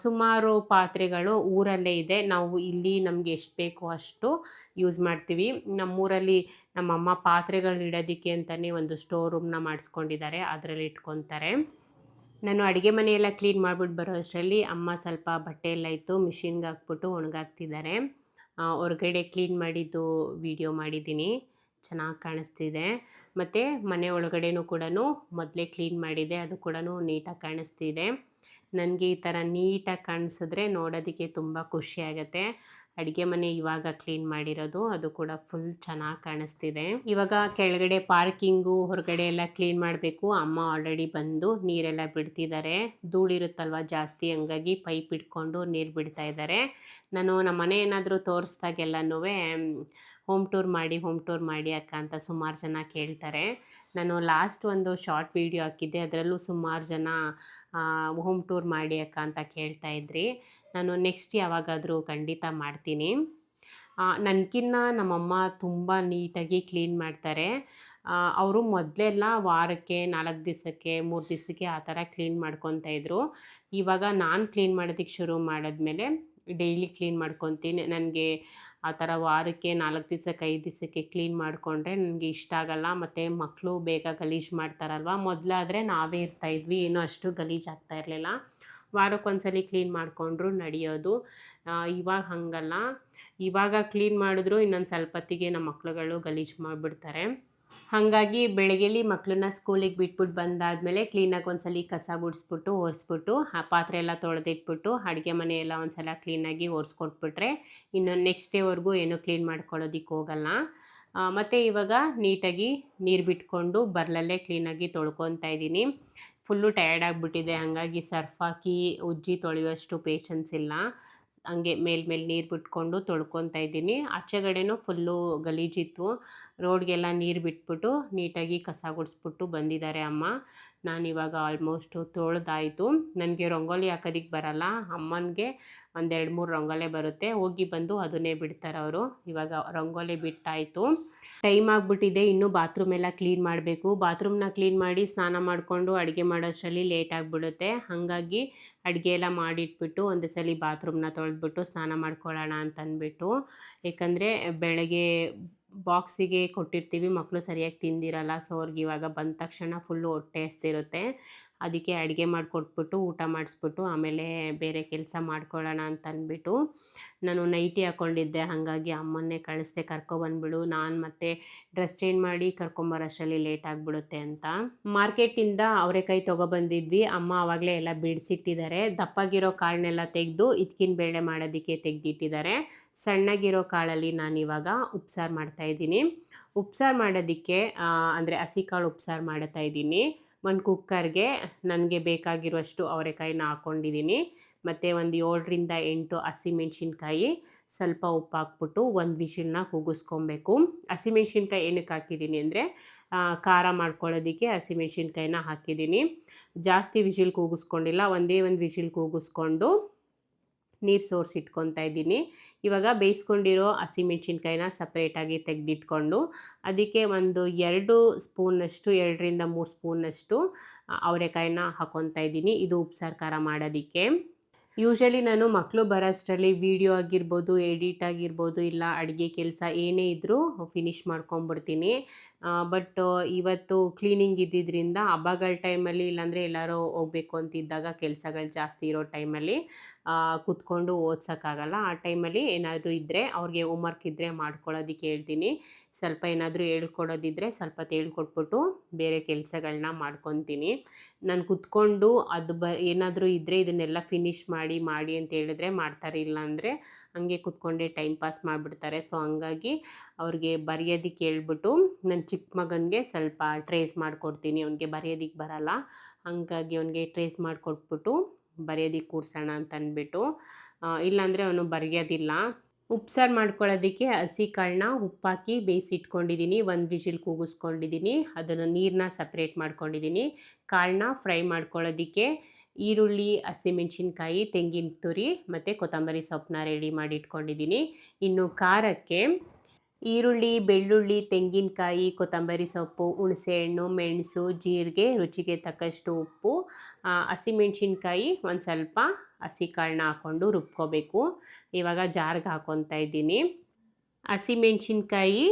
ಸುಮಾರು ಪಾತ್ರೆಗಳು ಊರಲ್ಲೇ ಇದೆ. ನಾವು ಇಲ್ಲಿ ನಮಗೆ ಎಷ್ಟು ಬೇಕೋ ಅಷ್ಟು ಯೂಸ್ ಮಾಡ್ತೀವಿ. ನಮ್ಮೂರಲ್ಲಿ ನಮ್ಮಮ್ಮ ಪಾತ್ರೆಗಳು ಇಡೋದಕ್ಕೆ ಅಂತಲೇ ಒಂದು ಸ್ಟೋರ್ ರೂಮ್ನ ಮಾಡಿಸ್ಕೊಂಡಿದ್ದಾರೆ. ಅದರಲ್ಲಿ ಇಟ್ಕೊತಾರೆ. ನಾನು ಅಡುಗೆ ಮನೆಯೆಲ್ಲ ಕ್ಲೀನ್ ಮಾಡಿಬಿಟ್ಟು ಬರೋ ಅಷ್ಟರಲ್ಲಿ ಅಮ್ಮ ಸ್ವಲ್ಪ ಬಟ್ಟೆ ಎಲ್ಲ ಇತ್ತು ಮಿಷಿನ್ಗೆ ಹಾಕ್ಬಿಟ್ಟು ಒಣಗಾಕ್ತಿದ್ದಾರೆ. ಹೊರಗಡೆ ಕ್ಲೀನ್ ಮಾಡಿದ್ದು ವಿಡಿಯೋ ಮಾಡಿದ್ದೀನಿ. ಚೆನ್ನಾಗಿ ಕಾಣಿಸ್ತಿದೆ. ಮತ್ತು ಮನೆ ಒಳಗಡೆನೂ ಕೂಡ ಮೊದಲೇ ಕ್ಲೀನ್ ಮಾಡಿದೆ, ಅದು ಕೂಡ ನೀಟಾಗಿ ಕಾಣಿಸ್ತಿದೆ. ನನಗೆ ಈ ಥರ ನೀಟಾಗಿ ಕಾಣಿಸಿದ್ರೆ ನೋಡೋದಕ್ಕೆ ತುಂಬ ಖುಷಿಯಾಗತ್ತೆ ಅಡುಗೆ ಮನೆ ಇವಾಗ ಕ್ಲೀನ್ ಮಾಡಿರೋದು, ಅದು ಕೂಡ ಫುಲ್ ಚೆನ್ನಾಗಿ ಕಾಣಿಸ್ತಿದೆ. ಇವಾಗ ಕೆಳಗಡೆ ಪಾರ್ಕಿಂಗು ಹೊರಗಡೆ ಎಲ್ಲ ಕ್ಲೀನ್ ಮಾಡಬೇಕು. ಅಮ್ಮ ಆಲ್ರೆಡಿ ಬಂದು ನೀರೆಲ್ಲ ಬಿಡ್ತಿದ್ದಾರೆ. ಧೂಳಿರುತ್ತಲ್ವ ಜಾಸ್ತಿ, ಹಂಗಾಗಿ ಪೈಪ್ ಇಟ್ಕೊಂಡು ನೀರು ಬಿಡ್ತಾ ಇದ್ದಾರೆ. ನಾನು ನಮ್ಮ ಮನೆ ಏನಾದರೂ ತೋರಿಸ್ದಾಗೆಲ್ಲನೂ ಹೋಮ್ ಟೂರ್ ಮಾಡಿ, ಹೋಮ್ ಟೂರ್ ಮಾಡಿ ಅಕ್ಕ ಅಂತ ಸುಮಾರು ಜನ ಕೇಳ್ತಾರೆ. ನಾನು ಲಾಸ್ಟ್ ಒಂದು ಶಾರ್ಟ್ ವೀಡಿಯೋ ಹಾಕಿದ್ದೆ. ಅದರಲ್ಲೂ ಸುಮಾರು ಜನ ಹೋಮ್ ಟೂರ್ ಮಾಡಿ ಅಕ್ಕ ಅಂತ ಕೇಳ್ತಾ ಇದ್ರಿ. ನಾನು ನೆಕ್ಸ್ಟ್ ಯಾವಾಗಾದರೂ ಖಂಡಿತ ಮಾಡ್ತೀನಿ. ನನಗಿನ್ನ ನಮ್ಮಮ್ಮ ತುಂಬ ನೀಟಾಗಿ ಕ್ಲೀನ್ ಮಾಡ್ತಾರೆ. ಅವರು ಮೊದಲೆಲ್ಲ ವಾರಕ್ಕೆ ನಾಲ್ಕು ದಿವಸಕ್ಕೆ, ಮೂರು ದಿವಸಕ್ಕೆ ಆ ಥರ ಕ್ಲೀನ್ ಮಾಡ್ಕೊತಾ ಇದ್ರು. ಇವಾಗ ನಾನು ಕ್ಲೀನ್ ಮಾಡೋದಕ್ಕೆ ಶುರು ಮಾಡಿದ್ಮೇಲೆ ಡೈಲಿ ಕ್ಲೀನ್ ಮಾಡ್ಕೊತೀನಿ. ನನಗೆ ಆ ಥರ ವಾರಕ್ಕೆ ನಾಲ್ಕು ದಿವ್ಸಕ್ಕೆ, ಐದು ದಿವಸಕ್ಕೆ ಕ್ಲೀನ್ ಮಾಡಿಕೊಂಡ್ರೆ ನನಗೆ ಇಷ್ಟ ಆಗಲ್ಲ, ಮತ್ತು ಮಕ್ಕಳು ಬೇಗ ಗಲೀಜು ಮಾಡ್ತಾರಲ್ವ? ಮೊದಲಾದರೆ ನಾವೇ ಇರ್ತಾಯಿದ್ವಿ ಏನೂ ಅಷ್ಟು ಗಲೀಜು ಆಗ್ತಾ ಇರಲಿಲ್ಲ. ವಾರಕ್ಕೊಂದ್ಸಲಿ ಕ್ಲೀನ್ ಮಾಡಿಕೊಂಡ್ರು ನಡೆಯೋದು. ಇವಾಗ ಹಾಗಲ್ಲ. ಇವಾಗ ಕ್ಲೀನ್ ಮಾಡಿದ್ರು ಇನ್ನೊಂದು ಸ್ವಲ್ಪ ಹೊತ್ತಿಗೆ ನಮ್ಮ ಮಕ್ಕಳುಗಳು ಗಲೀಜು ಮಾಡಿಬಿಡ್ತಾರೆ. ಹಾಗಾಗಿ ಬೆಳಗ್ಗೆಲಿ ಮಕ್ಕಳನ್ನ ಸ್ಕೂಲಿಗೆ ಬಿಟ್ಬಿಟ್ಟು ಬಂದಾದಮೇಲೆ ಕ್ಲೀನಾಗಿ ಒಂದ್ಸಲ ಕಸ ಗುಡಿಸ್ಬಿಟ್ಟು, ಒರೆಸ್ಬಿಟ್ಟು, ಆ ಪಾತ್ರೆ ಎಲ್ಲ ತೊಳೆದಿಟ್ಬಿಟ್ಟು, ಅಡುಗೆ ಮನೆ ಎಲ್ಲ ಒಂದು ಸಲ ಕ್ಲೀನಾಗಿ ಒರೆಸ್ಕೊಟ್ಬಿಟ್ರೆ ಇನ್ನು ನೆಕ್ಸ್ಟ್ ಡೇವರೆಗೂ ಏನೂ ಕ್ಲೀನ್ ಮಾಡ್ಕೊಳ್ಳೋದಿಕ್ಕೆ ಹೋಗಲ್ಲ. ಮತ್ತು ಇವಾಗ ನೀಟಾಗಿ ನೀರು ಬಿಟ್ಕೊಂಡು ಬರ್ಲಲ್ಲೇ ಕ್ಲೀನಾಗಿ ತೊಳ್ಕೊತಾ ಇದ್ದೀನಿ. ಫುಲ್ಲು ಟಯರ್ಡ್ ಆಗಿಬಿಟ್ಟಿದೆ, ಹಾಗಾಗಿ ಸರ್ಫ್ ಹಾಕಿ, ಉಜ್ಜಿ ತೊಳೆಯುವಷ್ಟು ಪೇಷನ್ಸ್ ಇಲ್ಲ. ಹಂಗೆ ಮೇಲ್ಮೇಲೆ ನೀರು ಬಿಟ್ಕೊಂಡು ತೊಳ್ಕೊತಾ ಇದ್ದೀನಿ. ಆಚೆಗಡೆನೂ ಫುಲ್ಲು ಗಲೀಜಿತ್ತು. ರೋಡ್ಗೆಲ್ಲ ನೀರು ಬಿಟ್ಬಿಟ್ಟು ನೀಟಾಗಿ ಕಸ ಗುಡಿಸ್ಬಿಟ್ಟು ಬಂದಿದ್ದಾರೆ ಅಮ್ಮ. ನಾನಿವಾಗ ಆಲ್ಮೋಸ್ಟು ತೊಳೆದಾಯಿತು. ನನಗೆ ರಂಗೋಲಿ ಹಾಕೋದಿಕ್ಕೆ ಬರಲ್ಲ. ಅಮ್ಮನಿಗೆ ಒಂದೆರಡು ಮೂರು ರಂಗೋಲೆ ಬರುತ್ತೆ. ಹೋಗಿ ಬಂದು ಅದನ್ನೇ ಬಿಡ್ತಾರೆ ಅವರು. ಇವಾಗ ರಂಗೋಲಿ ಬಿಟ್ಟಾಯಿತು. ಟೈಮ್ ಆಗಿಬಿಟ್ಟಿದೆ. ಇನ್ನೂ ಬಾತ್ರೂಮ್ ಎಲ್ಲ ಕ್ಲೀನ್ ಮಾಡಬೇಕು. ಬಾತ್ರೂಮ್ನ ಕ್ಲೀನ್ ಮಾಡಿ ಸ್ನಾನ ಮಾಡಿಕೊಂಡು ಅಡುಗೆ ಮಾಡೋಷ್ಟರಲ್ಲಿ ಲೇಟ್ ಆಗಿಬಿಡುತ್ತೆ. ಹಾಗಾಗಿ ಅಡುಗೆ ಎಲ್ಲ ಮಾಡಿಟ್ಬಿಟ್ಟು ಒಂದು ಸಲ ಬಾತ್ರೂಮ್ನ ತೊಳೆದ್ಬಿಟ್ಟು ಸ್ನಾನ ಮಾಡ್ಕೊಳ್ಳೋಣ ಅಂತ ಅಂದ್ಬಿಟ್ಟು ಏಕೆಂದರೆ ಬೆಳಗ್ಗೆ ಬಾಕ್ಸಿಗೆ ಕೊಟ್ಟಿರ್ತೀವಿ ಮಕ್ಕಳು ಸರಿಯಾಗಿ ತಿಂದಿರಲ್ಲ ಸೊ ಅವ್ರಿಗೆ ಇವಾಗ ಬಂದ ತಕ್ಷಣ ಫುಲ್ಲು ಹೊಟ್ಟೆ ಹಸ್ತಿರುತ್ತೆ. ಅದಕ್ಕೆ ಅಡುಗೆ ಮಾಡಿಕೊಟ್ಬಿಟ್ಟು ಊಟ ಮಾಡಿಸ್ಬಿಟ್ಟು ಆಮೇಲೆ ಬೇರೆ ಕೆಲಸ ಮಾಡ್ಕೊಳ್ಳೋಣ ಅಂತ ಅಂದ್ಬಿಟ್ಟು ನಾನು ನೈಟಿ ಹಾಕ್ಕೊಂಡಿದ್ದೆ ಹಾಗಾಗಿ ಅಮ್ಮನ್ನೇ ಕಳಿಸ್ದೆ ಕರ್ಕೊಬಂದ್ಬಿಡು ನಾನು ಮತ್ತೆ ಡ್ರೆಸ್ ಚೇಂಜ್ ಮಾಡಿ ಕರ್ಕೊಂಬರೋಷ್ಟರಲ್ಲಿ ಲೇಟ್ ಆಗಿಬಿಡುತ್ತೆ ಅಂತ. ಮಾರ್ಕೆಟಿಂದ ಅವರೆಕಾಯಿ ತೊಗೊಬಂದಿದ್ವಿ ಅಮ್ಮ ಆವಾಗಲೇ ಎಲ್ಲ ಬಿಡಿಸಿಟ್ಟಿದ್ದಾರೆ. ದಪ್ಪಾಗಿರೋ ಕಾಳನ್ನೆಲ್ಲ ತೆಗೆದು ಇದ್ಕಿನ ಬೇಳೆ ಮಾಡೋದಕ್ಕೆ ತೆಗೆದಿಟ್ಟಿದ್ದಾರೆ. ಸಣ್ಣಗಿರೋ ಕಾಳಲ್ಲಿ ನಾನಿವಾಗ ಉಪ್ಸಾರು ಮಾಡ್ತಾಯಿದ್ದೀನಿ ಉಪ್ಸಾರು ಮಾಡೋದಕ್ಕೆ ಅಂದರೆ ಹಸಿ ಕಾಳು ಉಪ್ಸಾರು ಮಾಡ್ತಾ ಇದ್ದೀನಿ. ಒಂದು ಕುಕ್ಕರ್ಗೆ ನನಗೆ ಬೇಕಾಗಿರುವಷ್ಟು ಅವರೆಕಾಯಿನ ಹಾಕ್ಕೊಂಡಿದ್ದೀನಿ ಮತ್ತು ಒಂದು ಏಳರಿಂದ ಎಂಟು ಹಸಿಮೆಣ್ಸಿನ್ಕಾಯಿ ಸ್ವಲ್ಪ ಉಪ್ಪು ಹಾಕ್ಬಿಟ್ಟು ಒಂದು ವಿಷಿಲ್ನ ಕೂಗಿಸ್ಕೊಬೇಕು ಹಸಿಮೆಣ್ಸಿನ್ಕಾಯಿ ಏನಕ್ಕೆ ಹಾಕಿದ್ದೀನಿ ಅಂದರೆ ಖಾರ ಮಾಡ್ಕೊಳ್ಳೋದಕ್ಕೆ ಹಸಿಮೆಣ್ಸಿನ್ಕಾಯಿನ ಹಾಕಿದ್ದೀನಿ ಜಾಸ್ತಿ ವಿಷಿಲ್ ಕೂಗಿಸ್ಕೊಂಡಿಲ್ಲ ಒಂದೇ ಒಂದು ವಿಷಿಲ್ ಕೂಗಿಸ್ಕೊಂಡು ನೀರು ಸೋರ್ಸಿ ಇಟ್ಕೊತಾ ಇದ್ದೀನಿ. ಇವಾಗ ಬೇಯಿಸ್ಕೊಂಡಿರೋ ಹಸಿಮೆಣ್ಸಿನ್ಕಾಯಿನ ಸಪ್ರೇಟಾಗಿ ತೆಗೆದಿಟ್ಕೊಂಡು ಅದಕ್ಕೆ ಒಂದು ಎರಡು ಸ್ಪೂನಷ್ಟು, ಎರಡರಿಂದ ಮೂರು ಸ್ಪೂನಷ್ಟು ಅವರೆಕಾಯಿನ ಹಾಕೊತಾ ಇದ್ದೀನಿ. ಇದು ಉಪ್ಸಾರು ಖಾರ ಮಾಡೋದಕ್ಕೆ. ಯೂಶಲಿ ನಾನು ಮಕ್ಕಳು ಬರೋಷ್ಟರಲ್ಲಿ ವೀಡಿಯೋ ಆಗಿರ್ಬೋದು, ಎಡಿಟ್ ಆಗಿರ್ಬೋದು, ಇಲ್ಲ ಅಡುಗೆ ಕೆಲಸ ಏನೇ ಇದ್ದರೂ ಫಿನಿಷ್ ಮಾಡ್ಕೊಂಬಿಡ್ತೀನಿ. ಬಟ್ ಇವತ್ತು ಕ್ಲೀನಿಂಗ್ ಇದ್ದಿದ್ದರಿಂದ ಹಬ್ಬಗಳ ಟೈಮಲ್ಲಿ ಇಲ್ಲಾಂದರೆ ಎಲ್ಲರೂ ಹೋಗ್ಬೇಕು ಅಂತಿದ್ದಾಗ ಕೆಲಸಗಳು ಜಾಸ್ತಿ ಇರೋ ಟೈಮಲ್ಲಿ ಕುತ್ಕೊಂಡು ಓದ್ಸೋಕ್ಕಾಗಲ್ಲ. ಆ ಟೈಮಲ್ಲಿ ಏನಾದರೂ ಇದ್ದರೆ ಅವ್ರಿಗೆ ಹೋಮ್ವರ್ಕ್ ಇದ್ದರೆ ಮಾಡ್ಕೊಳ್ಳೋದಕ್ಕೆ ಹೇಳ್ತೀನಿ. ಸ್ವಲ್ಪ ಏನಾದರೂ ಹೇಳ್ಕೊಡೋದಿದ್ದರೆ ಸ್ವಲ್ಪ ತೇಳ್ಕೊಟ್ಬಿಟ್ಟು ಬೇರೆ ಕೆಲಸಗಳನ್ನ ಮಾಡ್ಕೊತೀನಿ. ನಾನು ಕುತ್ಕೊಂಡು ಅದು ಬ, ಏನಾದರೂ ಇದ್ದರೆ ಇದನ್ನೆಲ್ಲ ಫಿನಿಷ್ ಮಾಡಿ ಮಾಡಿ ಅಂತ ಹೇಳಿದ್ರೆ ಮಾಡ್ತಾರೆ. ಇಲ್ಲ ಅಂದರೆ ಹಂಗೆ ಕುತ್ಕೊಂಡೇ ಟೈಮ್ ಪಾಸ್ ಮಾಡಿಬಿಡ್ತಾರೆ. ಸೊ ಹಂಗಾಗಿ ಅವ್ರಿಗೆ ಬರೆಯೋದಕ್ಕೆ ಹೇಳ್ಬಿಟ್ಟು ನನ್ನ ಚಿಕ್ಕ ಮಗನಿಗೆ ಸ್ವಲ್ಪ ಟ್ರೇಸ್ ಮಾಡಿಕೊಡ್ತೀನಿ, ಅವನಿಗೆ ಬರೆಯೋದಿಕ್ಕೆ ಬರಲ್ಲ. ಹಾಗಾಗಿ ಅವನಿಗೆ ಟ್ರೇಸ್ ಮಾಡಿಕೊಟ್ಬಿಟ್ಟು ಬರೆಯೋದಿಕ್ಕೆ ಕೂರ್ಸೋಣ ಅಂತ ಅಂದ್ಬಿಟ್ಟು ಇಲ್ಲಾಂದರೆ ಅವನು ಬರೆಯೋದಿಲ್ಲ. ಉಪ್ಸಾರು ಮಾಡ್ಕೊಳ್ಳೋದಕ್ಕೆ ಹಸಿ ಕಾಳನ್ನ ಉಪ್ಪಾಕಿ ಬೇಯಿಸಿಟ್ಕೊಂಡಿದ್ದೀನಿ ಒಂದು ವಿಜಿಲ್ ಕೂಗಿಸ್ಕೊಂಡಿದ್ದೀನಿ, ಅದನ್ನು ನೀರನ್ನ ಸಪ್ರೇಟ್ ಮಾಡ್ಕೊಂಡಿದ್ದೀನಿ. ಕಾಳನ್ನ ಫ್ರೈ ಮಾಡ್ಕೊಳ್ಳೋದಕ್ಕೆ ಈರುಳ್ಳಿ, ಹಸಿಮೆಣ್ಸಿನ್ಕಾಯಿ, ತೆಂಗಿನ ತುರಿ ಮತ್ತು ಕೊತ್ತಂಬರಿ ಸೊಪ್ಪನ್ನ ರೆಡಿ ಮಾಡಿ ಇಟ್ಕೊಂಡಿದ್ದೀನಿ. ಇನ್ನು ಖಾರಕ್ಕೆ ಈರುಳ್ಳಿ, ಬೆಳ್ಳುಳ್ಳಿ, ತೆಂಗಿನಕಾಯಿ, ಕೊತ್ತಂಬರಿ ಸೊಪ್ಪು, ಹುಣಸೆಹಣ್ಣು, ಮೆಣಸು, ಜೀರಿಗೆ, ರುಚಿಗೆ ತಕ್ಕಷ್ಟು ಉಪ್ಪು ಹಸಿಮೆಣಸಿನ್ಕಾಯಿ ಒಂದು ಸ್ವಲ್ಪ ಹಸಿ ಕಾಳನ್ನ ಹಾಕ್ಕೊಂಡು ರುಬ್ಕೋಬೇಕು. ಇವಾಗ ಜಾರ್ಗೆ ಹಾಕ್ಕೊತಾ ಇದ್ದೀನಿ. ಹಸಿಮೆಣ್ಸಿನ್ಕಾಯಿ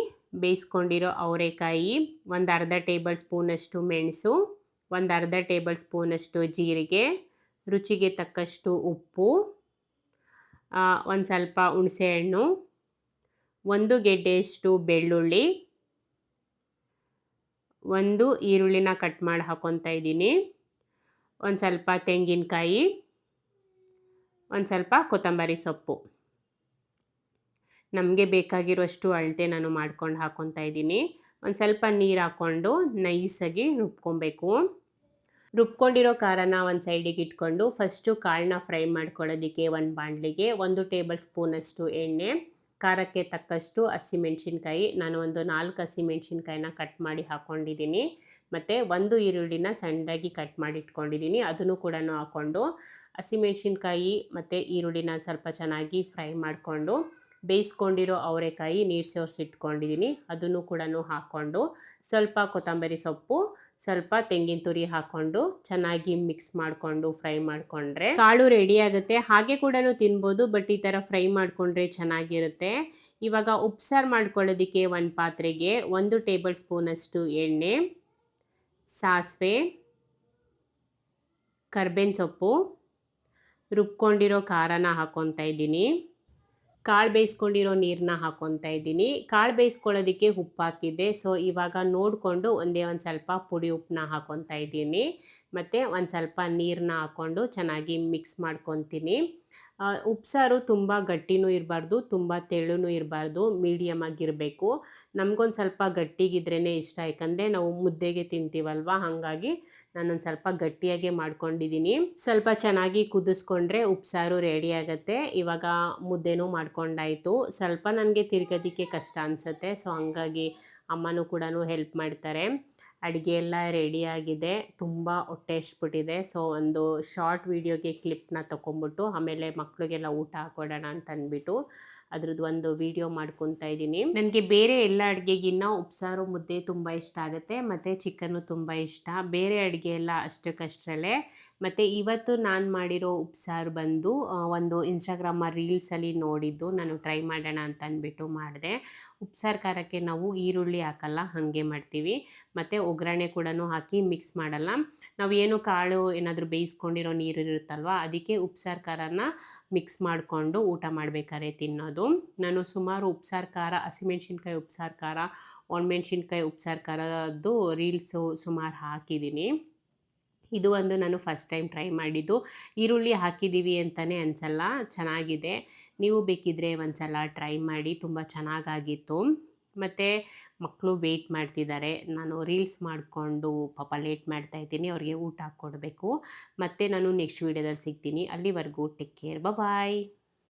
ಬೇಯಿಸ್ಕೊಂಡಿರೋ ಅವರೆಕಾಯಿ, ಒಂದು ಅರ್ಧ ಟೇಬಲ್ ಸ್ಪೂನಷ್ಟು ಮೆಣಸು, ಒಂದು ಅರ್ಧ ಟೇಬಲ್ ಸ್ಪೂನಷ್ಟು ಜೀರಿಗೆ, ರುಚಿಗೆ ತಕ್ಕಷ್ಟು ಉಪ್ಪು ಒಂದು ಸ್ವಲ್ಪ ಹುಣಸೆಹಣ್ಣು ಒಂದು ಗೆಡ್ಡೆಯಷ್ಟು ಬೆಳ್ಳುಳ್ಳಿ. ಒಂದು ಈರುಳ್ಳಿನ ಕಟ್ ಮಾಡಿ ಹಾಕೊತಾ ಇದ್ದೀನಿ. ಒಂದು ಸ್ವಲ್ಪ ತೆಂಗಿನಕಾಯಿ. ಒಂದು ಸ್ವಲ್ಪ ಕೊತ್ತಂಬರಿ ಸೊಪ್ಪು. ನಮಗೆ ಬೇಕಾಗಿರುವಷ್ಟು ಅಳತೆ ನಾನು ಮಾಡ್ಕೊಂಡು ಹಾಕ್ಕೊತಾ ಇದ್ದೀನಿ. ಒಂದು ಸ್ವಲ್ಪ ನೀರು ಹಾಕ್ಕೊಂಡು ನೈಸಾಗಿ ರುಬ್ಕೊಬೇಕು. ರುಬ್ಕೊಂಡಿರೋ ಖಾರನ ಒಂದು ಸೈಡಿಗೆ ಇಟ್ಕೊಂಡು ಫಸ್ಟು ಕಾಳನ್ನ ಫ್ರೈ ಮಾಡ್ಕೊಳ್ಳೋದಕ್ಕೆ ಒಂದು ಬಾಣಲಿಗೆ ಒಂದು ಟೇಬಲ್ ಸ್ಪೂನಷ್ಟು ಎಣ್ಣೆ. ಖಾರಕ್ಕೆ ತಕ್ಕಷ್ಟು ಹಸಿಮೆಣ್ಸಿನ್ಕಾಯಿ ನಾನು ಒಂದು ನಾಲ್ಕು ಹಸಿಮೆಣ್ಸಿನ್ಕಾಯಿನ ಕಟ್ ಮಾಡಿ ಹಾಕ್ಕೊಂಡಿದ್ದೀನಿ ಮತ್ತು ಒಂದು ಈರುಳ್ಳಿನ ಸಣ್ಣದಾಗಿ ಕಟ್ ಮಾಡಿ ಇಟ್ಕೊಂಡಿದ್ದೀನಿ. ಅದನ್ನು ಕೂಡ ಹಾಕ್ಕೊಂಡು ಹಸಿಮೆಣ್ಸಿನ್ಕಾಯಿ ಮತ್ತು ಈರುಳ್ಳಿನ ಸ್ವಲ್ಪ ಚೆನ್ನಾಗಿ ಫ್ರೈ ಮಾಡಿಕೊಂಡು ಬೇಯಿಸ್ಕೊಂಡಿರೋ ಅವರೆಕಾಯಿ ನೀರು ಸೋರ್ಸಿಟ್ಕೊಂಡಿದ್ದೀನಿ. ಅದನ್ನು ಕೂಡ ಹಾಕ್ಕೊಂಡು ಸ್ವಲ್ಪ ಕೊತ್ತಂಬರಿ ಸೊಪ್ಪು ಸ್ವಲ್ಪ ತೆಂಗಿನ ತುರಿ ಹಾಕೊಂಡು ಚೆನ್ನಾಗಿ ಮಿಕ್ಸ್ ಮಾಡಿಕೊಂಡು ಫ್ರೈ ಮಾಡಿಕೊಂಡ್ರೆ ಕಾಳು ರೆಡಿ ಆಗುತ್ತೆ. ಹಾಗೆ ಕೂಡ ತಿನ್ಬೋದು ಬಟ್ ಈ ಥರ ಫ್ರೈ ಮಾಡಿಕೊಂಡ್ರೆ ಚೆನ್ನಾಗಿರುತ್ತೆ. ಇವಾಗ ಉಪ್ಸಾರು ಮಾಡ್ಕೊಳ್ಳೋದಕ್ಕೆ ಒಂದು ಪಾತ್ರೆಗೆ ಒಂದು ಟೇಬಲ್ ಸ್ಪೂನಷ್ಟು ಎಣ್ಣೆ, ಸಾಸಿವೆ, ಕರ್ಬೇವಿನ ಸೊಪ್ಪು, ರುಬ್ಕೊಂಡಿರೋ ಖಾರನ ಹಾಕ್ಕೊತಾ ಇದ್ದೀನಿ. ಕಾಳು ಬೇಯಿಸ್ಕೊಂಡಿರೋ ನೀರನ್ನ ಹಾಕೊತಾ ಇದ್ದೀನಿ. ಕಾಳು ಬೇಯಿಸ್ಕೊಳ್ಳೋದಕ್ಕೆ ಉಪ್ಪು ಹಾಕಿದ್ದೆ. ಸೊ ಇವಾಗ ನೋಡಿಕೊಂಡು ಒಂದೇ ಒಂದು ಸ್ವಲ್ಪ ಪುಡಿ ಉಪ್ಪನ್ನ ಹಾಕೊತಾ ಇದ್ದೀನಿ. ಮತ್ತು ಒಂದು ಸ್ವಲ್ಪ ನೀರನ್ನ ಹಾಕ್ಕೊಂಡು ಚೆನ್ನಾಗಿ ಮಿಕ್ಸ್ ಮಾಡ್ಕೊತೀನಿ ಉಪ್ಸಾರು ತುಂಬ ಗಟ್ಟಿನೂ ಇರಬಾರ್ದು, ತುಂಬ ತೆಳುನೂ ಇರಬಾರ್ದು ಮೀಡಿಯಮ್ ಆಗಿರಬೇಕು. ನಮಗೊಂದು ಸ್ವಲ್ಪ ಗಟ್ಟಿಗಿದ್ರೇ ಇಷ್ಟ. ಯಾಕಂದರೆ ನಾವು ಮುದ್ದೆಗೆ ತಿಂತೀವಲ್ವ? ಹಾಗಾಗಿ ನಾನೊಂದು ಸ್ವಲ್ಪ ಗಟ್ಟಿಯಾಗೆ ಮಾಡ್ಕೊಂಡಿದ್ದೀನಿ. ಸ್ವಲ್ಪ ಚೆನ್ನಾಗಿ ಕುದಿಸ್ಕೊಂಡ್ರೆ ಉಪ್ಸಾರು ರೆಡಿ ಆಗುತ್ತೆ. ಇವಾಗ ಮುದ್ದೆನೂ ಮಾಡ್ಕೊಂಡಾಯಿತು. ಸ್ವಲ್ಪ ನನಗೆ ತಿರ್ಗೋದಕ್ಕೆ ಕಷ್ಟ ಅನಿಸುತ್ತೆ. ಸೊ, ಹಂಗಾಗಿ ಅಮ್ಮನೂ ಕೂಡ ಹೆಲ್ಪ್ ಮಾಡ್ತಾರೆ. ಅಡುಗೆ ಎಲ್ಲ ರೆಡಿಯಾಗಿದೆ ತುಂಬ ಹೊಟ್ಟೆ ಎಷ್ಬಿಟ್ಟಿದೆ ಸೊ, ಒಂದು ಶಾರ್ಟ್ ವೀಡಿಯೋಗೆ ಕ್ಲಿಪ್ನ ತೊಗೊಂಬಿಟ್ಟು ಆಮೇಲೆ ಮಕ್ಕಳಿಗೆಲ್ಲ ಊಟ ಹಾಕೊಡೋಣ ಅಂತ ಅಂದ್ಬಿಟ್ಟು ಅದ್ರದ್ದು ಒಂದು ವಿಡಿಯೋ ಮಾಡ್ಕೊತಾ ಇದ್ದೀನಿ. ನನಗೆ ಬೇರೆ ಎಲ್ಲ ಅಡುಗೆಗಿನ್ನ ಉಪ್ಸಾರು ಮುದ್ದೆ ತುಂಬ ಇಷ್ಟ ಆಗುತ್ತೆ, ಮತ್ತು ಚಿಕನ್ನು ತುಂಬ ಇಷ್ಟ. ಬೇರೆ ಅಡುಗೆ ಎಲ್ಲ ಅಷ್ಟಕ್ಕಷ್ಟರಲ್ಲೇ. ಮತ್ತು ಇವತ್ತು ನಾನು ಮಾಡಿರೋ ಉಪ್ಸಾರು ಬಂದು ಒಂದು ಇನ್ಸ್ಟಾಗ್ರಾಮ ರೀಲ್ಸಲ್ಲಿ ನೋಡಿದ್ದು. ನಾನು ಟ್ರೈ ಮಾಡೋಣ ಅಂತ ಅಂದ್ಬಿಟ್ಟು ಮಾಡಿದೆ. ಉಪ್ಸಾರು ಖಾರಕ್ಕೆ ನಾವು ಈರುಳ್ಳಿ ಹಾಕಲ್ಲ, ಹಾಗೆ ಮಾಡ್ತೀವಿ. ಮತ್ತು ಒಗ್ಗರಣೆ ಕೂಡ ಹಾಕಿ ಮಿಕ್ಸ್ ಮಾಡಲ್ಲ. ನಾವು ಏನು ಕಾಳು ಏನಾದರೂ ಬೇಯಿಸ್ಕೊಂಡಿರೋ ನೀರು ಇರುತ್ತಲ್ವ, ಅದಕ್ಕೆ ಉಪ್ಸಾರು ಖಾರನ ಮಿಕ್ಸ್ ಮಾಡಿಕೊಂಡು ಊಟ ಮಾಡಬೇಕಾದ್ರೆ ತಿನ್ನೋದು. ನಾನು ಸುಮಾರು ಉಪ್ಸಾರು ಖಾರ ಹಸಿಮೆಣ್ಸಿನ್ಕಾಯಿ ಉಪ್ಸಾರು ಖಾರ ಒಣಮೆಣ್ಸಿನ್ಕಾಯಿ ಉಪ್ಸಾರು ಖಾರದ್ದು ರೀಲ್ಸು ಸುಮಾರು ಹಾಕಿದ್ದೀನಿ ಇದು ಒಂದು ನಾನು ಫಸ್ಟ್ ಟೈಮ್ ಟ್ರೈ ಮಾಡಿದ್ದು. ಈರುಳ್ಳಿ ಹಾಕಿದ್ದೀವಿ ಅಂತಲೇ ಅನಿಸಲ್ಲ, ಚೆನ್ನಾಗಿದೆ. ನೀವು ಬೇಕಿದ್ದರೆ ಒಂದು ಸಲ ಟ್ರೈ ಮಾಡಿ, ತುಂಬ ಚೆನ್ನಾಗಾಗಿತ್ತು. ಮತ್ತು ಮಕ್ಕಳು ವೆಯ್ಟ್ ಮಾಡ್ತಿದ್ದಾರೆ. ನಾನು ರೀಲ್ಸ್ ಮಾಡಿಕೊಂಡು ಪಾಪ ಲೇಟ್ ಮಾಡ್ತಾ ಇದ್ದೀನಿ, ಅವ್ರಿಗೆ ಊಟ ಕೊಡಬೇಕು. ಮತ್ತು ನಾನು ನೆಕ್ಸ್ಟ್ ವೀಡಿಯೋದಲ್ಲಿ ಸಿಗ್ತೀನಿ. ಅಲ್ಲಿವರೆಗೂ ಟೇಕ್ ಕೇರ್ ಬಾಯ್